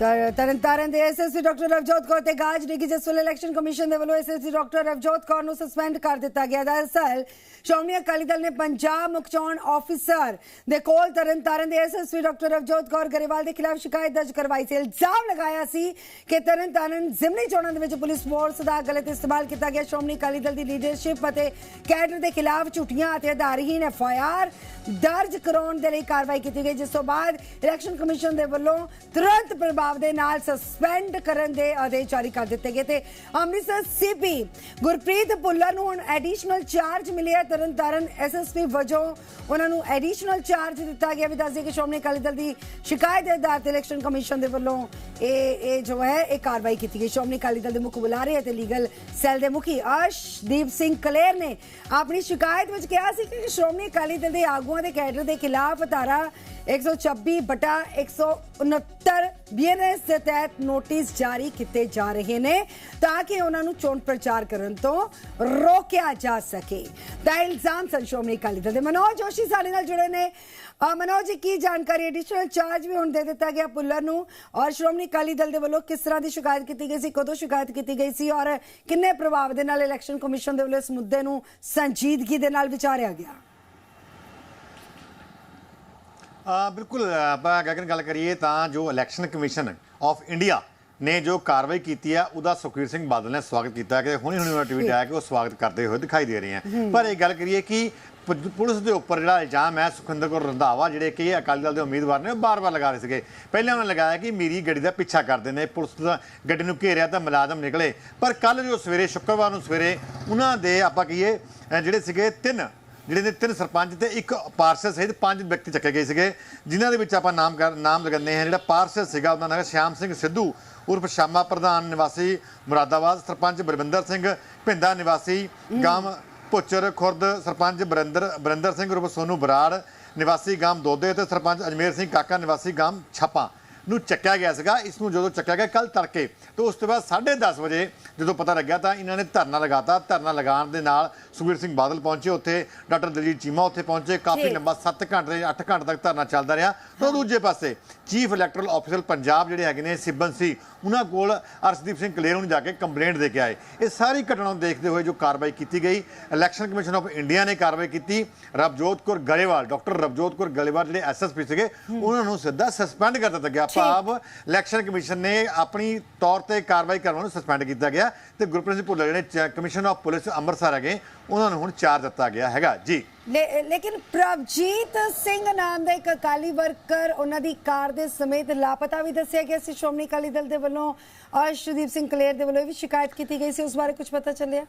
ਤਰਨਤਾਰਨ ਦੇ SSP doctor Ravjot Kaur ਤੇ ਗਾਜ ਡਿੱਗੀ ਜਿਸ ਵੇਲੇ ਇਲੈਕਸ਼ਨ ਕਮਿਸ਼ਨ ਦੇ ਵੱਲੋਂ ਐਸਐਸਪੀ ਡਾਕਟਰ ਰਵਜੋਤ ਕੌਰ ਨੂੰ ਸਸਪੈਂਡ ਕਰ ਦਿੱਤਾ ਗਿਆ ਦਰਅਸਲ ਸ਼੍ਰੋਮਣੀ ਅਕਾਲੀ ਦਲ ਨੇ ਪੰਜਾਬ ਮੁੱਖ ਚੋਣ ਆਫੀਸਰ ਦੇ ਕੋਲ ਤਰਨਤਾਰਨ ਦੇ ਐਸਐਸਪੀ ਡਾਕਟਰ ਰਵਜੋਤ ਕੌਰ ਗਰੇਵਾਲ ਦੇ ਖਿਲਾਫ ਸ਼ਿਕਾਇਤ ਦਰਜ ਕਰਵਾਈ ਸੀ ਇਲਜ਼ਾਮ ਲਗਾਇਆ ਸੀ ਕਿ ਤਰਨਤਾਰਨ ਜ਼ਿਮਨੀ ਚੋਣਾਂ ਦੇ ਵਿੱਚ ਪੁਲਿਸ ਫੋਰਸ ਦਾ ਗਲਤ ਇਸਤੇਮਾਲ ਕੀਤਾ ਗਿਆ ਸ਼੍ਰੋਮਣੀ ਅਕਾਲੀ ਦਲ ਦੀ ਲੀਡਰਸ਼ਿਪ ਅਤੇ ਕੈਡਰ ਦੇ ਖਿਲਾਫ ਝੂਠੀਆਂ ਅਤੇ ਆਧਾਰਹੀਣ ਐਫਆਈਆਰ ਦਰਜ ਕਰਾਉਣ ਦੇ ਲਈ ਕਾਰਵਾਈ ਕੀਤੀ ਗਈ ਜਿਸ ਤੋਂ ਬਾਅਦ ਇਲੈਕਸ਼ਨ ਕਮਿਸ਼ਨ ਦੇ ਵੱਲੋਂ ਤੁਰੰਤ ਪ੍ਰਭਾਵ ਦੇ ਨਾਲ ਸਸਪੈਂਡ ਕਰਨ ਦੇ ਆਦੇਸ਼ ਜਾਰੀ ਕਰ ਦਿੱਤੇ ਗਏ ਤੇ ਅੰਮ੍ਰਿਤਸਰ ਸੀਪੀ ਗੁਰਪ੍ਰੀਤ ਭੁੱਲਰ ਨੂੰ ਹੁਣ ਐਡੀਸ਼ਨਲ ਚਾਰਜ ਮਿਲਿਆ। ਤਰਨਤਾਰਨ ਐਸਐਸਪੀ ਵਜੋਂ ਉਹਨਾਂ ਨੂੰ ਐਡੀਸ਼ਨਲ ਚਾਰਜ ਦਿੱਤਾ ਗਿਆ। ਵੀ ਦੱਸਦੇ ਕਿ ਸ਼੍ਰੋਮਣੀ ਅਕਾਲੀ ਦਲ ਦੀ ਸ਼ਿਕਾਇਤ ਦੇ ਆਧਾਰ ਤੇ ਇਲੈਕਸ਼ਨ ਕਮਿਸ਼ਨ ਦੇ ਵੱਲੋਂ ਇਹ ਇਹ ਜੋ ਹੈ, ਇਹ ਕਾਰਵਾਈ ਕੀਤੀ ਗਈ। ਸ਼੍ਰੋਮਣੀ ਅਕਾਲੀ ਦਲ ਦੇ ਮੁੱਖ ਬੁਲਾਰੇ ਅਤੇ ਲੀਗਲ ਸੈੱਲ ਦੇ ਮੁਖੀ ਅਰਸ਼ਦੀਪ ਸਿੰਘ ਕਲੇਰ ਨੇ ਆਪਣੀ ਸ਼ਿਕਾਇਤ ਵਿੱਚ ਕਿਹਾ ਸੀ ਕਿ ਸ਼੍ਰੋਮਣੀ ਅਕਾਲੀ ਦਲ ਦੇ ਆਗੂਆਂ ਦੇ ਕੈਡਰ ਦੇ ਖਿਲਾਫ ਧਾਰਾ 126 ਬਟਾ 169 ਬੀਐਨਐਸ ਦੇ ਤਹਿਤ ਨੋਟਿਸ ਜਾਰੀ ਕੀਤੇ ਜਾ ਰਹੇ ਨੇ ਤਾਂ ਕਿ ਉਹਨਾਂ ਨੂੰ ਚੋਣ ਪ੍ਰਚਾਰ ਕਰਨ ਤੋਂ ਰੋਕਿਆ ਜਾ ਸਕੇ। ਤਾਂ ਇਲਜ਼ਾਮ ਸਨ ਸ਼੍ਰੋਮਣੀ ਦਲ ਦੇ। ਮਨੋਜ ਜੋਸ਼ੀ ਸਾਡੇ ਨਾਲ ਜੁੜੇ ਨੇ। ਮਨੋਜ ਜੀ, ਕੀ ਜਾਣਕਾਰੀ ਐਡੀਸ਼ਨਲ ਚਾਰਜ ਵੀ ਹੁਣ ਦੇ ਦਿੱਤਾ ਗਿਆ ਪੁੱਲਰ ਨੂੰ? ਔਰ ਸ਼੍ਰੋਮਣੀ ਅਕਾਲੀ ਦਲ ਦੇ ਵੱਲੋਂ ਕਿਸ ਤਰ੍ਹਾਂ ਦੀ ਸ਼ਿਕਾਇਤ ਕੀਤੀ ਗਈ ਸੀ? ਕਦੋਂ ਸ਼ਿਕਾਇਤ ਕੀਤੀ ਗਈ ਸੀ? ਔਰ ਕਿੰਨੇ ਪ੍ਰਭਾਵ ਦੇ ਨਾਲ ਇਲੈਕਸ਼ਨ ਕਮਿਸ਼ਨ ਦੇ ਵੱਲੋਂ ਇਸ ਮੁੱਦੇ ਨੂੰ ਸੰਜੀਦਗੀ ਦੇ ਨਾਲ ਵਿਚਾਰਿਆ ਗਿਆ ਆ ਬਿਲਕੁਲ ਆਪਾਂ ਗਗਨ ਗੱਲ ਕਰੀਏ ਤਾਂ ਜੋ ਇਲੈਕਸ਼ਨ ਕਮਿਸ਼ਨ ਆਫ ਇੰਡੀਆ ਨੇ ਜੋ ਕਾਰਵਾਈ ਕੀਤੀ ਆ ਉਹਦਾ ਸੁਖਵੀਰ ਸਿੰਘ ਬਾਦਲ ਨੇ ਸਵਾਗਤ ਕੀਤਾ ਕਿ ਹੁਣੇ ਹੁਣੇ ਉਹਨਾਂ ਟਵੀਟ ਆਇਆ ਕਿ ਉਹ ਸਵਾਗਤ ਕਰਦੇ ਹੋਏ ਦਿਖਾਈ ਦੇ ਰਹੇ ਆ ਪਰ ਇਹ ਗੱਲ ਕਰੀਏ ਕਿ ਪੁਲਿਸ ਦੇ ਉੱਪਰ ਜਿਹੜਾ ਇਲਜ਼ਾਮ ਹੈ ਸੁਖਿੰਦਰ ਕੌਰ ਰੰਧਾਵਾ ਜਿਹੜੇ ਕਿ ਅਕਾਲੀ ਦਲ ਦੇ ਉਮੀਦਵਾਰ ਨੇ ਬਾਰ-ਬਾਰ ਲਗਾ ਰਹੇ ਸੀਗੇ। ਪਹਿਲਾਂ ਉਹਨਾਂ ਲਗਾਇਆ ਕਿ ਮੇਰੀ ਗੱਡੀ ਦਾ ਪਿੱਛਾ ਕਰਦੇ ਨੇ ਪੁਲਿਸ ਦਾ ਗੱਡੀ ਨੂੰ ਘੇਰਿਆ ਤਾਂ ਮੁਲਾਜ਼ਮ ਨਿਕਲੇ। ਪਰ ਕੱਲ ਜੋ ਸਵੇਰੇ ਸ਼ੁੱਕਰਵਾਰ ਨੂੰ ਸਵੇਰੇ ਉਹਨਾਂ ਦੇ ਆਪਾਂ ਕਹੀਏ ਜਿਹੜੇ ਸੀਗੇ ਤਿੰਨ ਜਿਹੜੇ ਨੇ ਤਿੰਨ ਸਰਪੰਚ ਤੇ ਇੱਕ ਪਾਰਸ਼ਦ ਸਹਿਤ ਪੰਜ ਵਿਅਕਤੀ ਚੱਕੇ ਗਏ ਸੀਗੇ, ਜਿਨ੍ਹਾਂ ਦੇ ਵਿੱਚ ਆਪਾਂ ਨਾਮ ਕਰ ਨਾਮ ਲਗਾਉਂਦੇ ਹਾਂ। ਜਿਹੜਾ ਪਾਰਸ਼ਦ ਸੀਗਾ, ਉਹਦਾ ਨਾਮ ਹੈ ਸ਼ਿਆਮ ਸਿੰਘ ਸਿੱਧੂ, ਉਰਫ ਸ਼ਾਮਾ ਪ੍ਰਧਾਨ ਨਿਵਾਸੀ ਮੁਰਾਦਾਬਾਦ, ਸਰਪੰਚ ਬਲਵਿੰਦਰ ਸਿੰਘ ਭਿੰਦਾ ਨਿਵਾਸੀ ਗਾਮ ਪੁੱਚਰ, ਖੁਰਦ, ਸਰਪੰਚ ਬਰਿੰਦਰ ਬਰਿੰਦਰ ਸਿੰਘ, ਉਰਫ ਸੋਨੂ ਬਰਾੜ, ਨਿਵਾਸੀ ਗਾਮ ਦੋਦੇ ਤੇ ਸਰਪੰਚ ਅਜਮੇਰ ਸਿੰਘ ਕਾਕਾ, ਨਿਵਾਸੀ ਗਾਮ ਛਾਪਾ। ਨੂੰ ਚੱਕਿਆ ਗਿਆ ਸੀਗਾ ਇਸ ਨੂੰ ਜਦੋਂ ਚੱਕਿਆ ਗਿਆ ਕੱਲ ਤੜਕੇ ਤੇ ਉਸ ਤੋਂ ਬਾਅਦ 10:30 ਵਜੇ ਜਦੋਂ ਪਤਾ ਲੱਗਿਆ ਤਾਂ ਇਹਨਾਂ ਨੇ ਧਰਨਾ ਲਗਾਤਾ। ਧਰਨਾ ਲਗਾਉਣ ਦੇ ਨਾਲ ਸੁਖਬੀਰ ਸਿੰਘ ਬਾਦਲ ਪਹੁੰਚੇ ਉੱਥੇ ਡਾਕਟਰ ਦਲਜੀਤ ਚੀਮਾ ਉੱਥੇ ਪਹੁੰਚੇ। ਕਾਫੀ। ਲੰਬਾ 7 ਘੰਟੇ 8 ਘੰਟੇ ਤੱਕ ਧਰਨਾ ਚੱਲਦਾ ਰਿਹਾ। ਤਾਂ ਦੂਜੇ ਪਾਸੇ ਚੀਫ ਇਲੈਕਟਰਲ ਆਫੀਸਰ ਪੰਜਾਬ ਜਿਹੜੇ ਹੈਗੇ ਨੇ ਸਿਬਨ ਸੀ ਉਹਨਾਂ ਕੋਲ ਅਰਸ਼ਦੀਪ ਸਿੰਘ ਕਲੇਰ ਨੂੰ ਜਾ ਕੇ ਕੰਪਲੇਂਟ ਦੇ ਕੇ ਆਏ। ਇਹ ਸਾਰੀ ਘਟਨਾ ਨੂੰ ਦੇਖਦੇ ਹੋਏ ਜੋ ਕਾਰਵਾਈ ਕੀਤੀ ਗਈ ਇਲੈਕਸ਼ਨ ਕਮਿਸ਼ਨ ਆਫ ਇੰਡੀਆ ਨੇ ਕਾਰਵਾਈ ਕੀਤੀ। ਰਵਜੋਤ ਕੌਰ ਗਰੇਵਾਲ ਡਾਕਟਰ ਰਵਜੋਤ ਕੌਰ ਗਰੇਵਾਲ ਜਿਹੜੇ ਐਸਐਸਪੀ ਸੀਗੇ ਉਹਨਾਂ ਨੂੰ ਸਿੱਧਾ ਸਸਪੈਂਡ ਕਰ ਦਿੱਤਾ ਗਿਆ। ਭਾਵ ਇਲੈਕਸ਼ਨ ਕਮਿਸ਼ਨ ਨੇ ਆਪਣੀ ਤੌਰ ਤੇ ਕਾਰਵਾਈ ਕਰਨ ਨੂੰ ਸਸਪੈਂਡ ਕੀਤਾ ਗਿਆ ਤੇ ਗੁਰਪ੍ਰੀਤ ਸਿੰਘ ਭੁੱਲਰ ਜਿਹੜੇ ਕਮਿਸ਼ਨਰ ਆਫ ਪੁਲਿਸ ਅੰਮ੍ਰਿਤਸਰ ਹੈਗੇ ਉਹਨਾਂ ਨੂੰ ਹੁਣ ਚਾਰਜ ਦਿੱਤਾ ਗਿਆ ਹੈਗਾ। ਜੀ। ਲੇਕਿਨ ਪ੍ਰਭਜੀਤ ਸਿੰਘ ਨਾਮ ਦਾ ਇੱਕ ਅਕਾਲੀ ਵਰਕਰ ਉਹਨਾਂ ਦੀ ਕਾਰ ਦੇ ਸਮੇਤ ਲਾਪਤਾ ਵੀ ਦੱਸਿਆ ਗਿਆ ਸੀ। ਸ਼੍ਰੋਮਣੀ ਅਕਾਲੀ ਦਲ ਦੇ ਵੱਲੋਂ ਅਰਸ਼ਦੀਪ ਸਿੰਘ ਕਲੇਰ ਦੇ ਵੱਲੋਂ ਵੀ ਸ਼ਿਕਾਇਤ ਕੀਤੀ ਗਈ ਸੀ। ਉਸ ਬਾਰੇ ਕੁਝ ਪਤਾ ਚੱਲਿਆ?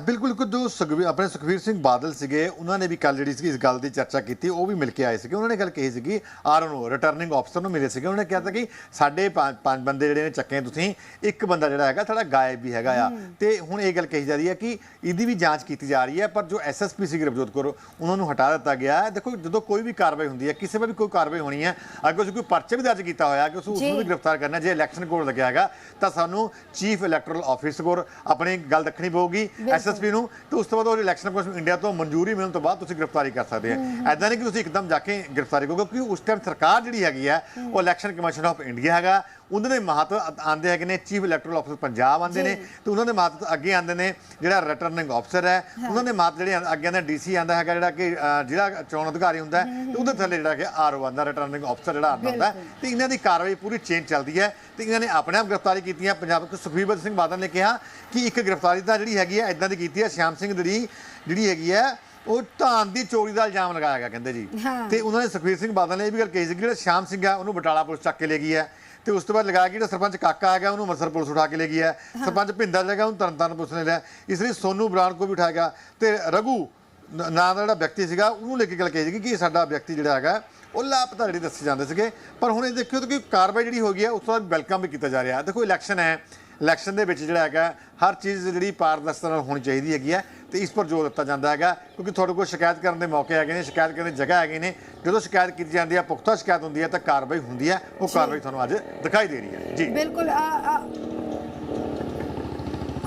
ਬਿਲਕੁਲ ਕੁਦੂ ਸੁਖਵੀਰ ਆਪਣੇ ਸੁਖਵੀਰ ਸਿੰਘ ਬਾਦਲ ਸੀਗੇ ਉਹਨਾਂ ਨੇ ਵੀ ਕੱਲ ਜਿਹੜੀ ਸੀ ਇਸ ਗੱਲ ਦੀ ਚਰਚਾ ਕੀਤੀ ਉਹ ਵੀ ਮਿਲ ਕੇ ਆਏ ਸੀਗੇ। ਉਹਨਾਂ ਨੇ ਗੱਲ ਕਹੀ ਸੀਗੀ ਆਰਓਨੋ ਰਿਟਰਨਿੰਗ ਆਫਸਰ ਨੂੰ ਮਿਲੇ ਸੀਗੇ। ਉਹਨਾਂ ਕਿਹਾ ਤਾਂ ਕਿ ਸਾਡੇ ਪੰਜ ਪੰਜ ਬੰਦੇ ਜਿਹੜੇ ਨੇ ਚੱਕੇ ਤੁਸੀਂ ਇੱਕ ਬੰਦਾ ਜਿਹੜਾ ਹੈਗਾ ਸਾਡਾ ਗਾਇਬ ਵੀ ਹੈਗਾ ਆ। ਤੇ ਹੁਣ ਇਹ ਗੱਲ ਕਹੀ ਜਾ ਰਹੀ ਹੈ ਕਿ ਇਹਦੀ ਵੀ ਜਾਂਚ ਕੀਤੀ ਜਾ ਰਹੀ ਹੈ ਪਰ ਜੋ ਐਸਐਸਪੀ ਸੀ ਰਵਜੋਤ ਕੌਰ ਉਹਨਾਂ ਨੂੰ ਹਟਾ ਦਿੱਤਾ ਗਿਆ ਹੈ। ਦੇਖੋ ਜਦੋਂ ਕੋਈ ਵੀ ਕਾਰਵਾਈ ਹੁੰਦੀ ਹੈ ਕਿਸੇ ਵੀ ਕੋਈ ਕਾਰਵਾਈ ਹੋਣੀ ਹੈ ਅਗਰ ਉਸ ਕੋਈ ਪਰਚਾ ਵੀ ਦਰਜ ਕੀਤਾ ਹੋਇਆ ਕਿ ਉਸ ਨੂੰ। ਵੀ ਗ੍ਰਿਫਤਾਰ ਕਰਨਾ ਜੇ ਇਲੈਕਸ਼ਨ ਕੋਡ ਲੱਗਿਆ ਹੈਗਾ ਤਾਂ ਸਾਨੂੰ ਚੀਫ ਇਲੈਕਟਰਲ ਆਫਿਸਰ ਕੋਲ ਆਪਣੀ ਗੱਲ ਰੱਖਣੀ ਪਊਗੀ। ਐਸਐਸਪੀ ਨੂੰ ਤੇ ਉਸ ਤੋਂ ਬਾਅਦ ਉਹ ਇਲੈਕਸ਼ਨ ਕਮਿਸ਼ਨ ਇੰਡੀਆ ਤੋਂ ਮਨਜ਼ੂਰੀ ਮਿਲਣ ਤੋਂ ਬਾਅਦ ਤੁਸੀਂ ਗ੍ਰਿਫਤਾਰੀ ਕਰ ਸਕਦੇ ਆ। ਐਦਾਂ ਨਹੀਂ ਕਿ ਤੁਸੀਂ ਇੱਕਦਮ ਜਾ ਕੇ ਗ੍ਰਿਫਤਾਰੀ ਕਰੋਗੇ ਕਿਉਂਕਿ ਉਸ ਟਾਈਮ ਸਰਕਾਰ ਜਿਹੜੀ ਹੈਗੀ ਹੈ ਉਹ ਇਲੈਕਸ਼ਨ ਕਮਿਸ਼ਨ ਆਫ ਇੰਡੀਆ ਹੈਗਾ। ਉਹਨਾਂ ਦੇ ਮਹੱਤਵ ਆਂਦੇ ਹੈਗੇ ਨੇ ਚੀਫ ਇਲੈਕਟਰਲ ਆਫਿਸਰ ਪੰਜਾਬ ਆਂਦੇ ਨੇ ਤੇ ਉਹਨਾਂ ਦੇ ਮਹੱਤਵ ਅੱਗੇ ਆਂਦੇ ਨੇ ਜਿਹੜਾ ਰਿਟਰਨਿੰਗ ਆਫਿਸਰ ਹੈ ਉਹਨਾਂ ਦੇ ਮਹੱਤਵ ਜਿਹੜੇ ਅੱਗੇ ਆਂਦਾ ਡੀਸੀ ਆਂਦਾ ਹੈਗਾ ਜਿਹੜਾ ਕਿ ਜਿਹੜਾ ਚੋਣ ਅਧਿਕਾਰੀ ਹੁੰਦਾ ਹੈ ਤੇ ਉਹਦੇ ਥੱਲੇ ਜਿਹੜਾ ਕਿ ਆਰਓ ਆਂਦਾ ਰਿਟਰਨਿੰਗ ਆਫਿਸਰ ਜਿਹੜਾ ਆਉਂਦਾ ਹੁੰਦਾ ਹੈ। ਤੇ ਇਹਨਾਂ ਦੀ ਕਾਰਵਾਈ ਪੂਰੀ ਚੇਂਜ ਚੱਲਦੀ ਹੈ ਤੇ ਇਹਨਾਂ ਨੇ ਆਪਣੇ ਆਪ ਗ੍ਰਿਫਤਾਰੀ ਕੀਤੀਆਂ ਪੰਜਾਬ ਦੇ ਸੁਖਬੀਰ ਸਿੰਘ ਬਾਦਲ ਨੇ ਕਿਹਾ ਕਿ ਇੱਕ ਗ੍ਰਿਫਤਾਰੀ ਤਾਂ ਜਿਹੜੀ ਹੈਗੀ ਹੈ ਇਦਾਂ ਦੀ ਕੀਤੀ ਹੈ ਸ਼ਿਆਮ ਸਿੰਘ ਜਿਹੜੀ ਜਿਹੜੀ ਹੈਗੀ ਹੈ ਉਹ ਧਾਨ ਦੀ ਚੋਰੀ ਦਾ ਇਲਜ਼ਾਮ ਲਗਾਇਆ ਗਿਆ ਕਹਿੰਦੇ ਜੀ। ਹਾਂ। ਤੇ ਉਹਨਾਂ ਨੇ ਸੁਖਬੀਰ ਸਿੰਘ ਬਾਦਲ ਨੇ ਇਹ ਵੀ ਗੱਲ ਕਹੀ ਸੀ ਕਿ ਜਿਹੜਾ ਸ਼ਿਆਮ ਸਿੰਘ ਆ ਉਹਨੂੰ ਬਟਾਲਾ ਪੁਲਿਸ ਚੱਕ ਕੇ ਲੈ ਗਈ ਹੈ। ਤੇ ਉਸ ਤੋਂ ਬਾਅਦ ਲਗਾਇਆ ਕਿ ਜਿਹੜਾ ਸਰਪੰਚ ਕਾਕਾ ਹੈਗਾ ਉਹਨੂੰ ਅੰਮ੍ਰਿਤਸਰ ਪੁਲਿਸ ਉਠਾ ਕੇ ਲੈ ਗਈ ਹੈ। ਸਰਪੰਚ ਭਿੰਦਾ ਜਗਾ ਉਹਨੂੰ ਤਰਨਤਾਰਨ ਪੁਲਿਸ ਨੇ ਲਿਆ। ਇਸ ਲਈ ਸੋਨੂ ਬਰਾੜ ਕੋ ਵੀ ਉਠਾਇਆ ਗਿਆ ਤੇ ਰਘੂ ਨ- ਦਾ ਜਿਹੜਾ ਵਿਅਕਤੀ ਸੀਗਾ ਉਹਨੂੰ ਲੈ ਕੇ ਗੱਲ ਕਹੀ ਸੀ ਕਿ ਸਾਡਾ ਵਿਅਕਤੀ ਜਿਹੜਾ ਹੈਗਾ ਉਹ ਲਾਪਤਾ ਜਿਹੜੀ ਦੱਸੇ ਜਾਂਦੇ ਸੀਗੇ। ਪਰ ਹੁਣ ਇਹ ਦੇਖਿਓ ਕਿ ਕਾਰਵਾਈ ਜਿਹੜੀ ਹੋ ਗਈ ਹੈ ਉਸ ਤੋਂ ਬਾਅਦ ਵੈਲਕਮ ਵੀ ਕੀਤਾ ਜਾ ਰਿਹਾ। ਹੈ ਦੇਖੋ ਇਲੈਕਸ਼ਨ ਹੈ। ਇਲੈਕਸ਼ਨ ਦੇ ਵਿੱਚ ਜਿਹੜਾ ਹੈਗਾ ਹਰ ਚੀਜ਼ ਜਿਹੜੀ ਪਾਰਦਰਸ਼ਤਾ ਨਾਲ ਹੋਣੀ ਚਾਹੀਦੀ ਹੈਗੀ ਹੈ ਤੇ ਇਸ ਪਰ ਜ਼ੋਰ ਦਿੱਤਾ ਜਾਂਦਾ ਹੈਗਾ ਕਿਉਂਕਿ ਤੁਹਾਡੇ ਕੋਲ ਸ਼ਿਕਾਇਤ ਕਰਨ ਦੇ ਮੌਕੇ ਹੈਗੇ ਨੇ ਸ਼ਿਕਾਇਤ ਕਰਨ ਦੀ ਜਗ੍ਹਾ ਹੈਗੇ ਨੇ। ਜਦੋਂ ਸ਼ਿਕਾਇਤ ਕੀਤੀ ਜਾਂਦੀ ਹੈ ਪੁਖਤਾ ਸ਼ਿਕਾਇਤ ਹੁੰਦੀ ਹੈ ਤਾਂ ਕਾਰਵਾਈ ਹੁੰਦੀ ਹੈ। ਉਹ ਕਾਰਵਾਈ ਤੁਹਾਨੂੰ ਅੱਜ ਦਿਖਾਈ ਦੇ ਰਹੀ ਹੈ। ਜੀ। ਬਿਲਕੁਲ ਆ- ਆ-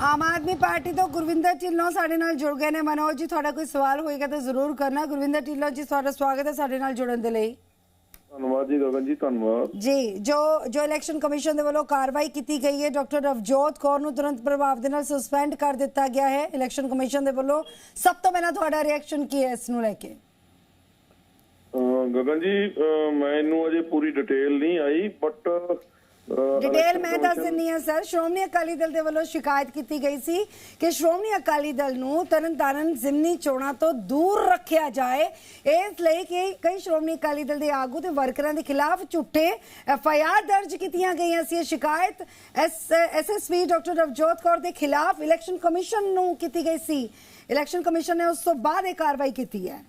ਆਮ ਆਦਮੀ ਪਾਰਟੀ ਤੋਂ ਗੁਰਵਿੰਦਰ ਢਿੱਲੋਂ ਸਾਡੇ ਨਾਲ ਜੁੜ ਗਏ ਨੇ। ਮਨੋਜ ਜੀ ਤੁਹਾਡਾ ਕੋਈ ਸਵਾਲ ਹੋਏਗਾ ਤਾਂ ਜ਼ਰੂਰ ਕਰਨਾ। ਗੁਰਵਿੰਦਰ ਢਿੱਲੋਂ ਜੀ ਤੁਹਾਡਾ ਸਵਾਗਤ ਹੈ ਸਾਡੇ ਨਾਲ ਜੁੜਨ ਦੇ ਲਈ। ਧੰਨਵਾਦ ਜੀ ਗਗਨ ਜੀ ਧੰਨਵਾਦ। ਜੀ ਜੋ ਜੋ ਇਲੈਕਸ਼ਨ ਕਮਿਸ਼ਨ ਦੇ ਵੱਲੋਂ ਕਾਰਵਾਈ ਕੀਤੀ ਗਈ ਹੈ ਡਾਕਟਰ ਰਵਜੋਤ ਕੌਰ ਨੂੰ ਤੁਰੰਤ ਪ੍ਰਭਾਵ ਦੇ ਨਾਲ ਸਸਪੈਂਡ ਕਰ ਦਿੱਤਾ ਗਿਆ ਹੈ। ਇਲੈਕਸ਼ਨ ਕਮਿਸ਼ਨ ਦੇ ਵੱਲੋਂ ਸਭ ਤੋਂ ਪਹਿਲਾਂ ਤੁਹਾਡਾ ਰਿਐਕਸ਼ਨ ਕੀ ਹੈ ਇਸ ਨੂੰ ਲੈ ਕੇ? ਗਗਨ ਜੀ ਮੈਨੂੰ ਅਜੇ ਪੂਰੀ ਡਿਟੇਲ ਨਹੀਂ ਆਈ ਬਟ ਡਿਟੇਲ ਮੈਂ ਦੱਸ ਦਿੰਨੀ ਹਾਂ ਸਰ। ਸ਼੍ਰੋਮਣੀ ਅਕਾਲੀ ਦਲ ਦੇ ਵੱਲੋਂ ਸ਼ਿਕਾਇਤ ਕੀਤੀ ਗਈ ਸੀ ਕਿ ਸ਼੍ਰੋਮਣੀ ਅਕਾਲੀ ਦਲ ਨੂੰ ਤਰਨਤਾਰਨ ਜ਼ਿਮਨੀ ਚੋਣਾਂ ਤੋਂ ਦੂਰ ਰੱਖਿਆ ਜਾਏ। ਇਸ ਲਈ ਕਿ ਕਈ ਸ਼੍ਰੋਮਣੀ ਅਕਾਲੀ ਦਲ ਦੇ ਆਗੂ ਤੇ ਵਰਕਰਾਂ ਦੇ ਖਿਲਾਫ ਝੂਠੇ ਐਫ ਆਈ ਆਰ ਦਰਜ ਕੀਤੀਆਂ ਗਈਆਂ ਸੀ। ਇਹ ਸ਼ਿਕਾਇਤ S SSP doctor Ravjot Kaur ਦੇ ਖਿਲਾਫ ਇਲੈਕਸ਼ਨ ਕਮਿਸ਼ਨ ਨੂੰ ਕੀਤੀ ਗਈ ਸੀ। ਇਲੈਕਸ਼ਨ ਕਮਿਸ਼ਨ ਨੇ ਉਸ ਤੋਂ ਬਾਅਦ ਇਹ ਕਾਰਵਾਈ ਕੀਤੀ ਹੈ।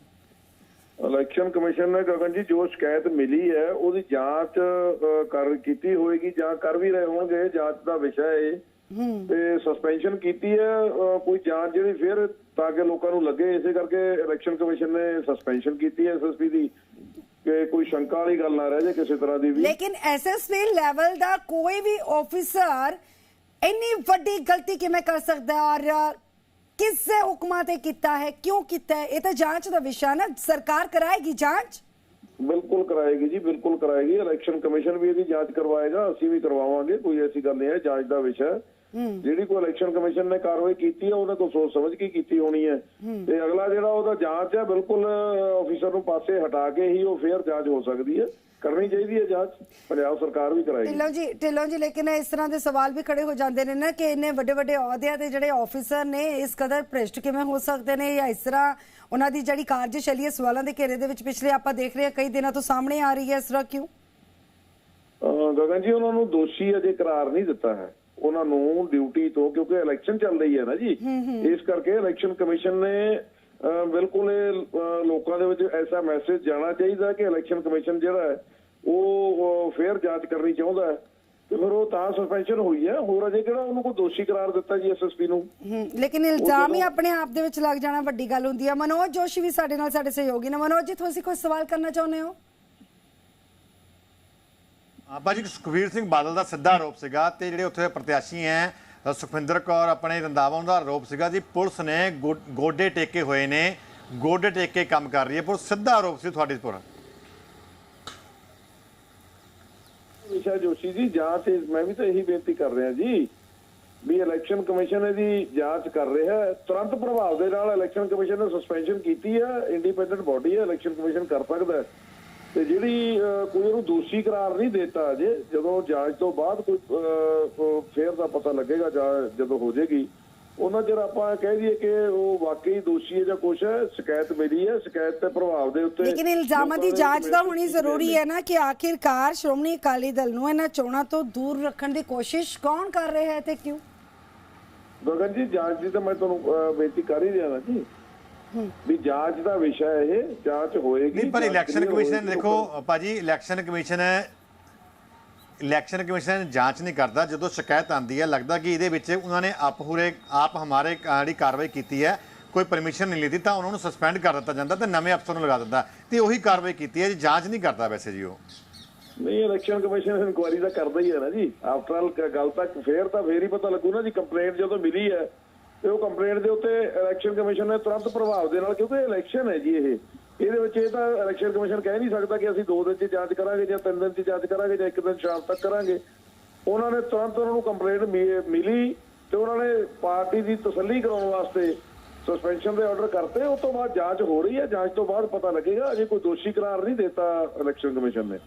ਇਲੈਕਸ਼ਨ ਕਮਿਸ਼ਨ ਨੇ ਗਗਨ ਜੀ ਜੋ ਸ਼ਿਕਾਇਤ ਮਿਲੀ ਹੈ ਉਹਦੀ ਜਾਂਚ ਕਰ ਕੀਤੀ ਹੋਏਗੀ ਜਾਂ ਕਰ ਵੀ ਰਹੇ ਹੋਣਗੇ ਜਾਂਚ ਦਾ ਵਿਸ਼ਾ ਹੈ ਤੇ ਸਸਪੈਂਸ਼ਨ ਕੀਤੀ ਹੈ ਕੋਈ ਜਾਂਚ ਜਿਹੜੀ ਫਿਰ ਤਾਂ ਕਿ ਲੋਕਾਂ ਨੂੰ ਲੱਗੇ ਇਸੇ ਕਰਕੇ ਇਲੈਕਸ਼ਨ ਕਮਿਸ਼ਨ ਨੇ ਸਸਪੈਂਸ਼ਨ ਕੀਤੀ ਹੈ ਐਸਐਸਪੀ ਦੀ ਕਿ ਕੋਈ ਸ਼ੰਕਾ ਵਾਲੀ ਗੱਲ ਨਾ ਰਹਿ ਜਾਏ ਕਿਸੇ ਤਰ੍ਹਾਂ ਦੀ ਵੀ। ਲੇਕਿਨ ਐਸਐਸਪੀ ਲੈਵਲ ਦਾ ਕੋਈ ਵੀ ਆਫੀਸਰ ਇੰਨੀ ਵੱਡੀ ਗਲਤੀ ਕਿਵੇਂ ਕਰ ਸਕਦਾ? ਔਰ ਕਿਸ ਹੁਕਮਾਂ ਤੇ ਕੀਤਾ ਹੈ ਕਿਉਂ ਕੀਤਾ ਹੈ ਇਹ ਤਾਂ ਜਾਂਚ ਦਾ ਵਿਸ਼ਾ ਨਾ ਸਰਕਾਰ ਕਰਾਏਗੀ ਜਾਂਚ ਬਿਲਕੁਲ ਕਰਾਏਗੀ ਜੀ ਬਿਲਕੁਲ ਕਰਾਏਗੀ ਇਲੈਕਸ਼ਨ ਕਮਿਸ਼ਨ ਵੀ ਇਹਦੀ ਜਾਂਚ ਕਰਵਾਏਗਾ ਅਸੀਂ ਵੀ ਕਰਵਾਵਾਂਗੇ ਕੋਈ ਐਸੀ ਗੱਲ ਨਹੀਂ ਹੈ ਜਾਂਚ ਦਾ ਵਿਸ਼ਾ। ਜਿਹੜੀ ਕੋਈ ਇਲੈਕਸ਼ਨ ਕਮਿਸ਼ਨ ਨੇ ਕਾਰਵਾਈ ਕੀਤੀ ਹੈ ਉਹਨੇ ਕੋਈ ਸੋਚ ਸਮਝ ਕੇ ਕੀਤੀ ਹੋਣੀ ਹੈ ਤੇ ਅਗਲਾ ਜਿਹੜਾ ਉਹਦਾ ਜਾਂਚ ਹੈ ਬਿਲਕੁਲ ਆਫੀਸਰ ਨੂੰ ਪਾਸੇ ਹਟਾ ਕੇ ਹੀ ਉਹ ਫੇਅਰ ਜਾਂਚ ਹੋ ਸਕਦੀ ਹੈ ਕਰਨੀ ਚਾਹੀਦੀ ਹੈ ਜਾਂਚ ਪੰਜਾਬ ਸਰਕਾਰ ਵੀ ਕਰਾਏਗੀ। ਢਿੱਲੋਂ ਜੀ ਢਿੱਲੋਂ ਜੀ ਲੇਕਿਨ ਇਸ ਤਰ੍ਹਾਂ ਦੇ ਸਵਾਲ ਵੀ ਖੜੇ ਹੋ ਜਾਂਦੇ ਨੇ ਨਾ ਕਿ ਇੰਨੇ ਵੱਡੇ ਵੱਡੇ ਅਹੁਦਿਆਂ ਤੇ ਜਿਹੜੇ ਆਫੀਸਰ ਨੇ ਇਸ ਕਦਰ ਭ੍ਰਿਸ਼ਟ ਕਿਵੇਂ ਹੋ ਸਕਦੇ ਨੇ ਜਾਂ ਇਸ ਤਰ੍ਹਾਂ ਉਹਨਾਂ ਦੀ ਜਿਹੜੀ ਕਾਰਜਸ਼ੈਲੀ ਹੈ ਸਵਾਲਾਂ ਦੇ ਘੇਰੇ ਦੇ ਵਿੱਚ ਪਿਛਲੇ ਆਪਾਂ ਦੇਖ ਰਹੇ ਹਾਂ ਕਈ ਦਿਨਾਂ ਤੋਂ ਸਾਹਮਣੇ ਆ ਰਹੀ ਹੈ ਇਸ ਤਰ੍ਹਾਂ ਕਿਉਂ? ਗਗਨ ਜੀ ਉਹਨਾਂ ਨੂੰ ਦੋਸ਼ੀ ਅਜੇ ਕਰਾਰ ਨਹੀਂ ਦਿੱਤਾ ਹੈ। ਉਹਨਾਂ ਨੂੰ ਡਿਊਟੀ ਤੋਂ ਕਿਉਂਕਿ ਇਲੈਕਸ਼ਨ ਚੱਲ ਰਹੀ ਹੈ ਨਾ ਜੀ ਇਸ ਕਰਕੇ ਇਲੈਕਸ਼ਨ ਕਮਿਸ਼ਨ ਨੇ ਬਿਲਕੁਲ ਇਹ ਲੋਕਾਂ ਦੇ ਵਿੱਚ ਐਸਾ ਮੈਸੇਜ ਜਾਣਾ ਚਾਹੀਦਾ ਕਿ ਇਲੈਕਸ਼ਨ ਕਮਿਸ਼ਨ ਜਿਹੜਾ ਹੈ ਉਹ ਫੇਅਰ ਜਾਂਚ ਕਰਨੀ ਚਾਹੁੰਦਾ ਹੈ। ਤੇ ਫਿਰ ਉਹ ਤਾਂ ਸਸਪੈਂਸ਼ਨ ਹੋਈ ਹੈ। ਹੋਰ ਅਜੇ ਕਿਹੜਾ ਉਹਨੂੰ ਕੋਈ ਦੋਸ਼ੀ ਕਰਾਰ ਦਿੱਤਾ ਜੀ ਐਸਐਸਪੀ ਨੂੰ? ਹਮ, ਲੇਕਿਨ ਇਲਜ਼ਾਮ ਹੀ ਆਪਣੇ ਆਪ ਦੇ ਵਿੱਚ ਲੱਗ ਜਾਣਾ ਵੱਡੀ ਗੱਲ ਹੁੰਦੀ ਹੈ ਮਨੋਜ ਜੋਸ਼ੀ ਵੀ ਸਾਡੇ ਨਾਲ ਸਾਡੇ ਸਹਿਯੋਗੀ ਨੇ। ਮਨੋਜ ਜੀ ਤੁਸੀਂ ਕੋਈ ਸਵਾਲ ਕਰਨਾ ਚਾਹੁੰਦੇ ਹੋ? ਆਪਾਂ ਜੀ ਸੁਖਵੀਰ ਸਿੰਘ ਬਾਦਲ ਦਾ ਸਿੱਧਾ ਆਰੋਪ ਸੀਗਾ ਤੇ ਜਿਹੜੇ ਉੱਥੇ ਪ੍ਰਤਿਆਸ਼ੀ ਹੈ ਸੁਖਵਿੰਦਰ ਕੌਰ ਆਪਣੇ ਰੰਦਾਵਾ ਦਾ ਆਰੋਪ ਸੀਗਾ ਜੀ, ਪੁਲਿਸ ਨੇ ਗੋਡੇ ਟੇਕੇ ਹੋਏ ਨੇ, ਗੋਡੇ ਟੇਕ ਕੰਮ ਕਰ ਰਹੀ ਹੈ, ਪੁਲਿਸ ਸਿੱਧਾ ਆਰੋਪ ਸੀ ਤੁਹਾਡੇ ਉੱਪਰ ਵਿਸ਼ਾ ਜੋਸ਼ੀ ਜੀ, ਜਾਂਚ ਮੈਂ ਵੀ ਤਾਂ ਇਹੀ ਬੇਨਤੀ ਕਰ ਰਿਹਾ ਜੀ, ਵੀ ਇਲੈਕਸ਼ਨ ਕਮਿਸ਼ਨ ਇਹਦੀ ਜਾਂਚ ਕਰ ਰਿਹਾ ਹੈ, ਤੁਰੰਤ ਪ੍ਰਭਾਵ ਦੇ ਨਾਲ ਇਲੈਕਸ਼ਨ ਕਮਿਸ਼ਨ ਨੇ ਸਸਪੈਂਸ਼ਨ ਕੀਤੀ ਹੈ ਇੰਡੀਪੈਂਡੈਂਟ ਬਾਡੀ ਹੈ ਇਲੈਕਸ਼ਨ ਕਮਿਸ਼ਨ ਕਰ ਸਕਦਾ ਹੈ। ਤੇ ਜਿਹੜੀ ਕੋਈ ਉਹਨੂੰ ਦੋਸ਼ੀ ਕਰਾਰ ਨਹੀਂ ਦਿੱਤਾ ਅਜੇ ਜਦੋਂ ਜਾਂਚ ਤੋਂ ਬਾਅਦ ਕੋਈ ਫੇਰ ਦਾ ਪਤਾ ਲੱਗੇਗਾ ਜਾਂ ਜਦੋਂ ਹੋ ਜਾਏਗੀ। ਉਹਨਾਂ ਚਿਰ ਆਪਾਂ ਕਹਿ ਦਈਏ ਕਿ ਉਹ ਵਾਕਈ ਦੋਸ਼ੀ ਹੈ ਜਾਂ ਕੁਛ ਹੈ ਸ਼ਿਕਾਇਤ ਮਿਲੀ ਹੈ ਸ਼ਿਕਾਇਤ ਤੇ ਪ੍ਰਭਾਵ ਦੇ ਉੱਤੇ ਲੇਕਿਨ ਇਲਜ਼ਾਮਾਂ ਦੀ ਦੇ ਜਾਂਚ ਵਿੱਚ ਹੋਣੀ ਜ਼ਰੂਰੀ ਹੈ ਨਾ ਕਿ ਆਖਿਰਕਾਰ ਸ਼੍ਰੋਮਣੀ ਅਕਾਲੀ ਦਲ ਨੂੰ ਇਹਨਾਂ ਚੋਣਾਂ ਤੋਂ ਦੂਰ ਰੱਖਣ ਦੀ ਕੋਸ਼ਿਸ਼ ਕੌਣ ਕਰ ਰਿਹਾ ਹੈ ਤੇ ਕਿਉਂ? ਗਗਨ ਜੀ ਜਾਂਚ ਦੀ ਤਾਂ ਮੈਂ ਤੁਹਾਨੂੰ ਬੇਨਤੀ ਕਰ ਹੀ ਰਿਹਾ ਨਾ ਜੀ। ਵੀ ਜਾਂਚ ਦਾ ਵਿਸ਼ਾ ਹੈ ਇਹ ਜਾਂਚ ਹੋਏਗੀ ਨਹੀਂ ਪਰ ਇਲੈਕਸ਼ਨ ਕਮਿਸ਼ਨ ਹੋਏਗੀ। ਦੇਖੋ ਭਾਜੀ ਇਲੈਕਸ਼ਨ ਕਮਿਸ਼ਨ ਇਲੈਕਸ਼ਨ ਕਮਿਸ਼ਨ ਜਾਂਚ ਨਹੀਂ ਕਰਦਾ ਜਦੋਂ ਸ਼ਿਕਾਇਤ ਆਂਦੀ ਹੈ ਲੱਗਦਾ ਕਿ ਇਹਦੇ ਵਿੱਚ ਉਹਨਾਂ ਨੇ ਆਪ ਪੂਰੇ ਆਪ ਹਮਾਰੇ ਜਿਹੜੀ ਕਾਰਵਾਈ ਕੀਤੀ ਹੈ ਕੋਈ ਪਰਮਿਸ਼ਨ ਨਹੀਂ ਲਈ ਤਾਂ ਉਹਨਾਂ ਨੂੰ ਸਸਪੈਂਡ ਕਰ ਦਿੱਤਾ ਜਾਂਦਾ ਤੇ ਨਵੇਂ ਅਫਸਰ ਨੂੰ ਲਗਾ ਦਿੰਦਾ ਤੇ ਉਹੀ ਕਾਰਵਾਈ ਕੀਤੀ ਹੈ ਜੀ ਜਾਂਚ ਨਹੀਂ ਕਰਦਾ ਵੈਸੇ ਜੀ ਉਹ ਨਹੀਂ ਇਲੈਕਸ਼ਨ ਕਮਿਸ਼ਨ ਇਨਕੁਆਇਰੀ ਤਾਂ ਕਰਦਾ ਹੀ ਹੈ ਨਾ ਜੀ ਆਫਟਰ ਆਲ ਗੱਲ ਤੱਕ ਫੇਰ ਤਾਂ ਫੇਰ ਹੀ ਪਤਾ ਲੱਗੂ ਨਾ ਜੀ ਕੰਪਲੇਂਟ ਜਦੋਂ ਮਿਲੀ ਹੈ ਤੇ ਉਹ ਕੰਪਲੇਂਟ ਦੇ ਉੱਤੇ ਇਲੈਕਸ਼ਨ ਕਮਿਸ਼ਨ ਨੇ ਤੁਰੰਤ ਪ੍ਰਭਾਵ ਦੇ ਨਾਲ ਕਿਉਂਕਿ ਇਲੈਕਸ਼ਨ ਹੈ ਜੀ ਇਹ ਇਹਦੇ ਵਿੱਚ ਇਹ ਤਾਂ ਇਲੈਕਸ਼ਨ ਕਮਿਸ਼ਨ ਕਹਿ ਨਹੀਂ ਸਕਦਾ ਕਿ ਅਸੀਂ 2 ਦਿਨ 'ਚ ਜਾਂਚ ਕਰਾਂਗੇ ਜਾਂ 3 ਦਿਨ 'ਚ ਜਾਂਚ ਕਰਾਂਗੇ ਜਾਂ 1 ਦਿਨ ਸ਼ਾਮ ਤੱਕ ਕਰਾਂਗੇ। ਉਹਨਾਂ ਨੇ ਤੁਰੰਤ ਉਹਨਾਂ ਨੂੰ ਕੰਪਲੇਂਟ ਮਿਲੀ ਤੇ ਉਹਨਾਂ ਨੇ ਪਾਰਟੀ ਦੀ ਤਸੱਲੀ ਕਰਾਉਣ ਵਾਸਤੇ ਸਸਪੈਂਸ਼ਨ ਦੇ ਆਰਡਰ ਕਰਤੇ। ਉਸ ਤੋਂ ਬਾਅਦ ਜਾਂਚ ਹੋ ਰਹੀ ਹੈ। ਜਾਂਚ ਤੋਂ ਬਾਅਦ ਪਤਾ ਲੱਗੇਗਾ। ਅਜੇ ਕੋਈ ਦੋਸ਼ੀ ਕਰਾਰ ਨਹੀਂ ਦਿੱਤਾ ਇਲੈਕਸ਼ਨ ਕਮਿਸ਼ਨ ਨੇ।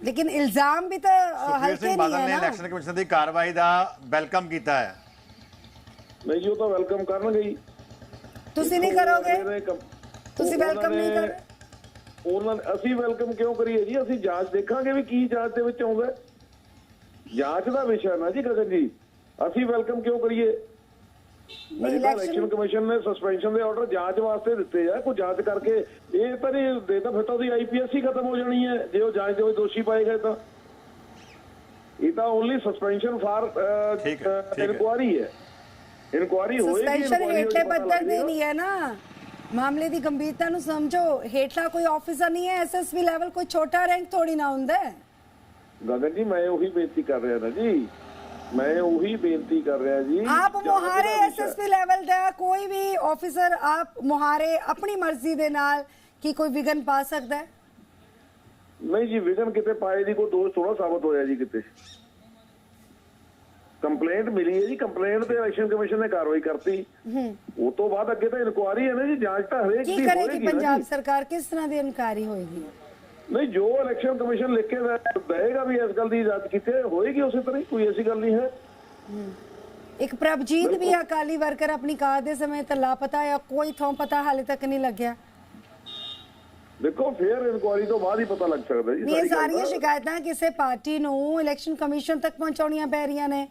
ਲੇਕਿਨ ਇਲਜ਼ਾਮ ਵੀ ਤਾਂ ਹਲਕੇ ਨਹੀਂ ਹੈ ਨਾ ਇਲੈਕਸ਼ਨ ਕਮਿਸ਼ਨ ਦੀ ਕਾਰਵਾਈ ਦਾ ਵੈਲਕਮ ਕੀਤਾ ਹੈ। ਨਹੀਂ ਜੀ ਉਹ ਤਾਂ ਵੈਲਕਮ ਕਰਨਗੇ ਹੀ ਤੁਸੀਂ ਨਹੀਂ ਕਰੋਗੇ? ਤੁਸੀਂ ਵੈਲਕਮ ਨਹੀਂ ਕਰ ਉਹਨਾਂ ਨੇ ਅਸੀਂ ਵੈਲਕਮ ਕਿਉਂ ਕਰੀਏ ਜੀ? ਅਸੀਂ ਜਾਂਚ ਦੇਖਾਂਗੇ ਵੀ ਕੀ ਜਾਂਚ ਦੇ ਵਿੱਚ ਆਉਂਦਾ ਹੈ। ਜਾਂਚ ਦਾ ਵਿਸ਼ਾ ਨਾ ਜੀ ਗਗਨ ਜੀ। ਅਸੀਂ ਵੈਲਕਮ ਕਿਉਂ ਕਰੀਏ? ਇਲੈਕਸ਼ਨ ਇਲੈਕਸ਼ਨ ਕਮਿਸ਼ਨ ਨੇ ਸਸਪੈਂਸ਼ਨ ਦੇ ਆਰਡਰ ਜਾਂਚ ਵਾਸਤੇ ਦਿੱਤੇ ਆ। ਕੋਈ ਜਾਂਚ ਕਰਕੇ ਇਹ ਤਾਂ ਨਹੀਂ ਦੇਤਾ ਫਿਰ ਤਾਂ ਉਹਦੀ ਆਈਪੀਐਸ ਹੀ ਖਤਮ ਹੋ ਜਾਣੀ ਹੈ। ਜੇ ਉਹ ਜਾਂਚ ਦੇ ਵਿੱਚ ਦੋਸ਼ੀ ਪਾਏ ਗਏ ਤਾਂ। ਇਹ ਤਾਂ ਓਨਲੀ ਸਸਪੈਂਸ਼ਨ ਫਾਰ। ਇਨਕੁਆਰੀ ਹੈ। ਇਨਕੁਆਰੀ ਹੋਏਗੀ ਸਸਪੈਂਸ਼ਨ ਹੇਠਲੇ ਪਤਾ ਪੱਧਰ ਲੱਗ ਤੇ ਜਾਏਗਾ। ਨਹੀਂ ਹੈ ਨਾ। ਮਾਮਲੇ ਦੀ ਗੰਭੀਰਤਾ ਨੂੰ ਸਮਝੋ। ਹੇਠਲਾ ਕੋਈ ਆਫੀਸਰ ਨਹੀਂ ਹੈ ਐਸਐਸਪੀ ਲੈਵਲ ਕੋਈ ਛੋਟਾ ਰੈਂਕ ਥੋੜੀ ਨਾ ਹੁੰਦਾ ਹੈ। ਗਗਨ ਜੀ ਮੈਂ ਉਹੀ ਬੇਨਤੀ ਕਰ ਰਿਹਾ ਨਾ ਜੀ। ਮੈਂ ਉਹੀ ਬੇਨਤੀ ਕਰ ਰਿਹਾ ਜੀ। ਆਪ ਮੁਹਾਰੇ ਦਾ ਐਸਐਸਪੀ ਲੈਵਲ ਦਾ ਕੋਈ ਵੀ ਆਫੀਸਰ ਆਪ ਮੁਹਾਰੇ ਆਪਣੀ ਮਰਜ਼ੀ ਦੇ ਨਾਲ ਕੀ ਕੋਈ ਵਿਗਨ ਪਾ ਸਕਦਾ ਹੈ? ਨਹੀਂ ਜੀ ਵਿਗਨ ਕਿਤੇ ਪਾਏ ਦੀ ਕੋਈ ਦੋਸ਼ ਥੋੜਾ ਸਾਬਤ ਹੋਇਆ ਜੀ ਕਿਤੇ। ਕੰਪਲੇਂਟ ਮਿਲੀ ਹੈ ਜੀ ਕੰਪਲੇਂਟ ਤੇ ਇਲੈਕਸ਼ਨ ਕਮਿਸ਼ਨ ਨੇ ਕਾਰਵਾਈ ਕਰਤੀ। ਉਸ ਤੋਂ ਬਾਅਦ ਅੱਗੇ ਤਾਂ ਇਨਕੁਆਰੀ ਹੈ ਨਾ ਜੀ ਜਾਂਚ ਤਾਂ ਹਰੇਕ ਕੀ ਦੀ ਕਰੇਗੀ ਹੋਏਗੀ ਨਾ ਪੰਜਾਬ ਜੀ। ਸਰਕਾਰ? ਕਿਸ ਤਰ੍ਹਾਂ ਦੀ ਇਨਕੁਆਇਰੀ ਹੋਏਗੀ? ਨਹੀਂ ਜੋ ਇਲੈਕਸ਼ਨ ਕਮਿਸ਼ਨ ਲਿਖ ਕੇ ਦੇ- ਦੇਏਗਾ ਵੀ ਇਸ ਗੱਲ ਦੀ ਜਾਂਚ ਕੀਤੀ ਹੋਏਗੀ ਉਸੇ ਤਰ੍ਹਾਂ ਕੋਈ ਐਸੀ ਗੱਲ ਨਹੀਂ ਹੈ। ਇੱਕ ਪ੍ਰਭਜੀਤ ਵੀ ਅਕਾਲੀ ਵਰਕਰ ਆਪਣੀ ਕਾਰ ਦੇ ਸਮੇਂ ਤੇ ਲਾਪਤਾ ਹੈ ਕੋਈ ਥੋਂ ਪਤਾ ਹਾਲੇ ਤੱਕ ਨਹੀਂ ਲੱਗਿਆ। ਦੇਖੋ ਫੇਰ ਇਨਕੁਆਰੀ ਤੋਂ ਬਾਅਦ ਹੀ ਪਤਾ ਲੱਗ ਸਕਦਾ ਜੀ ਇਹ ਸਾਰੀਆਂ। ਸ਼ਿਕਾਇਤਾਂ ਕਿਸੇ ਪਾਰਟੀ ਨੂੰ ਇਲੈਕਸ਼ਨ ਕਮਿਸ਼ਨ ਤੱਕ ਪਹੁੰਚਾਉਣੀਆਂ ਪੈ ਰਹੀਆਂ ਨੇ।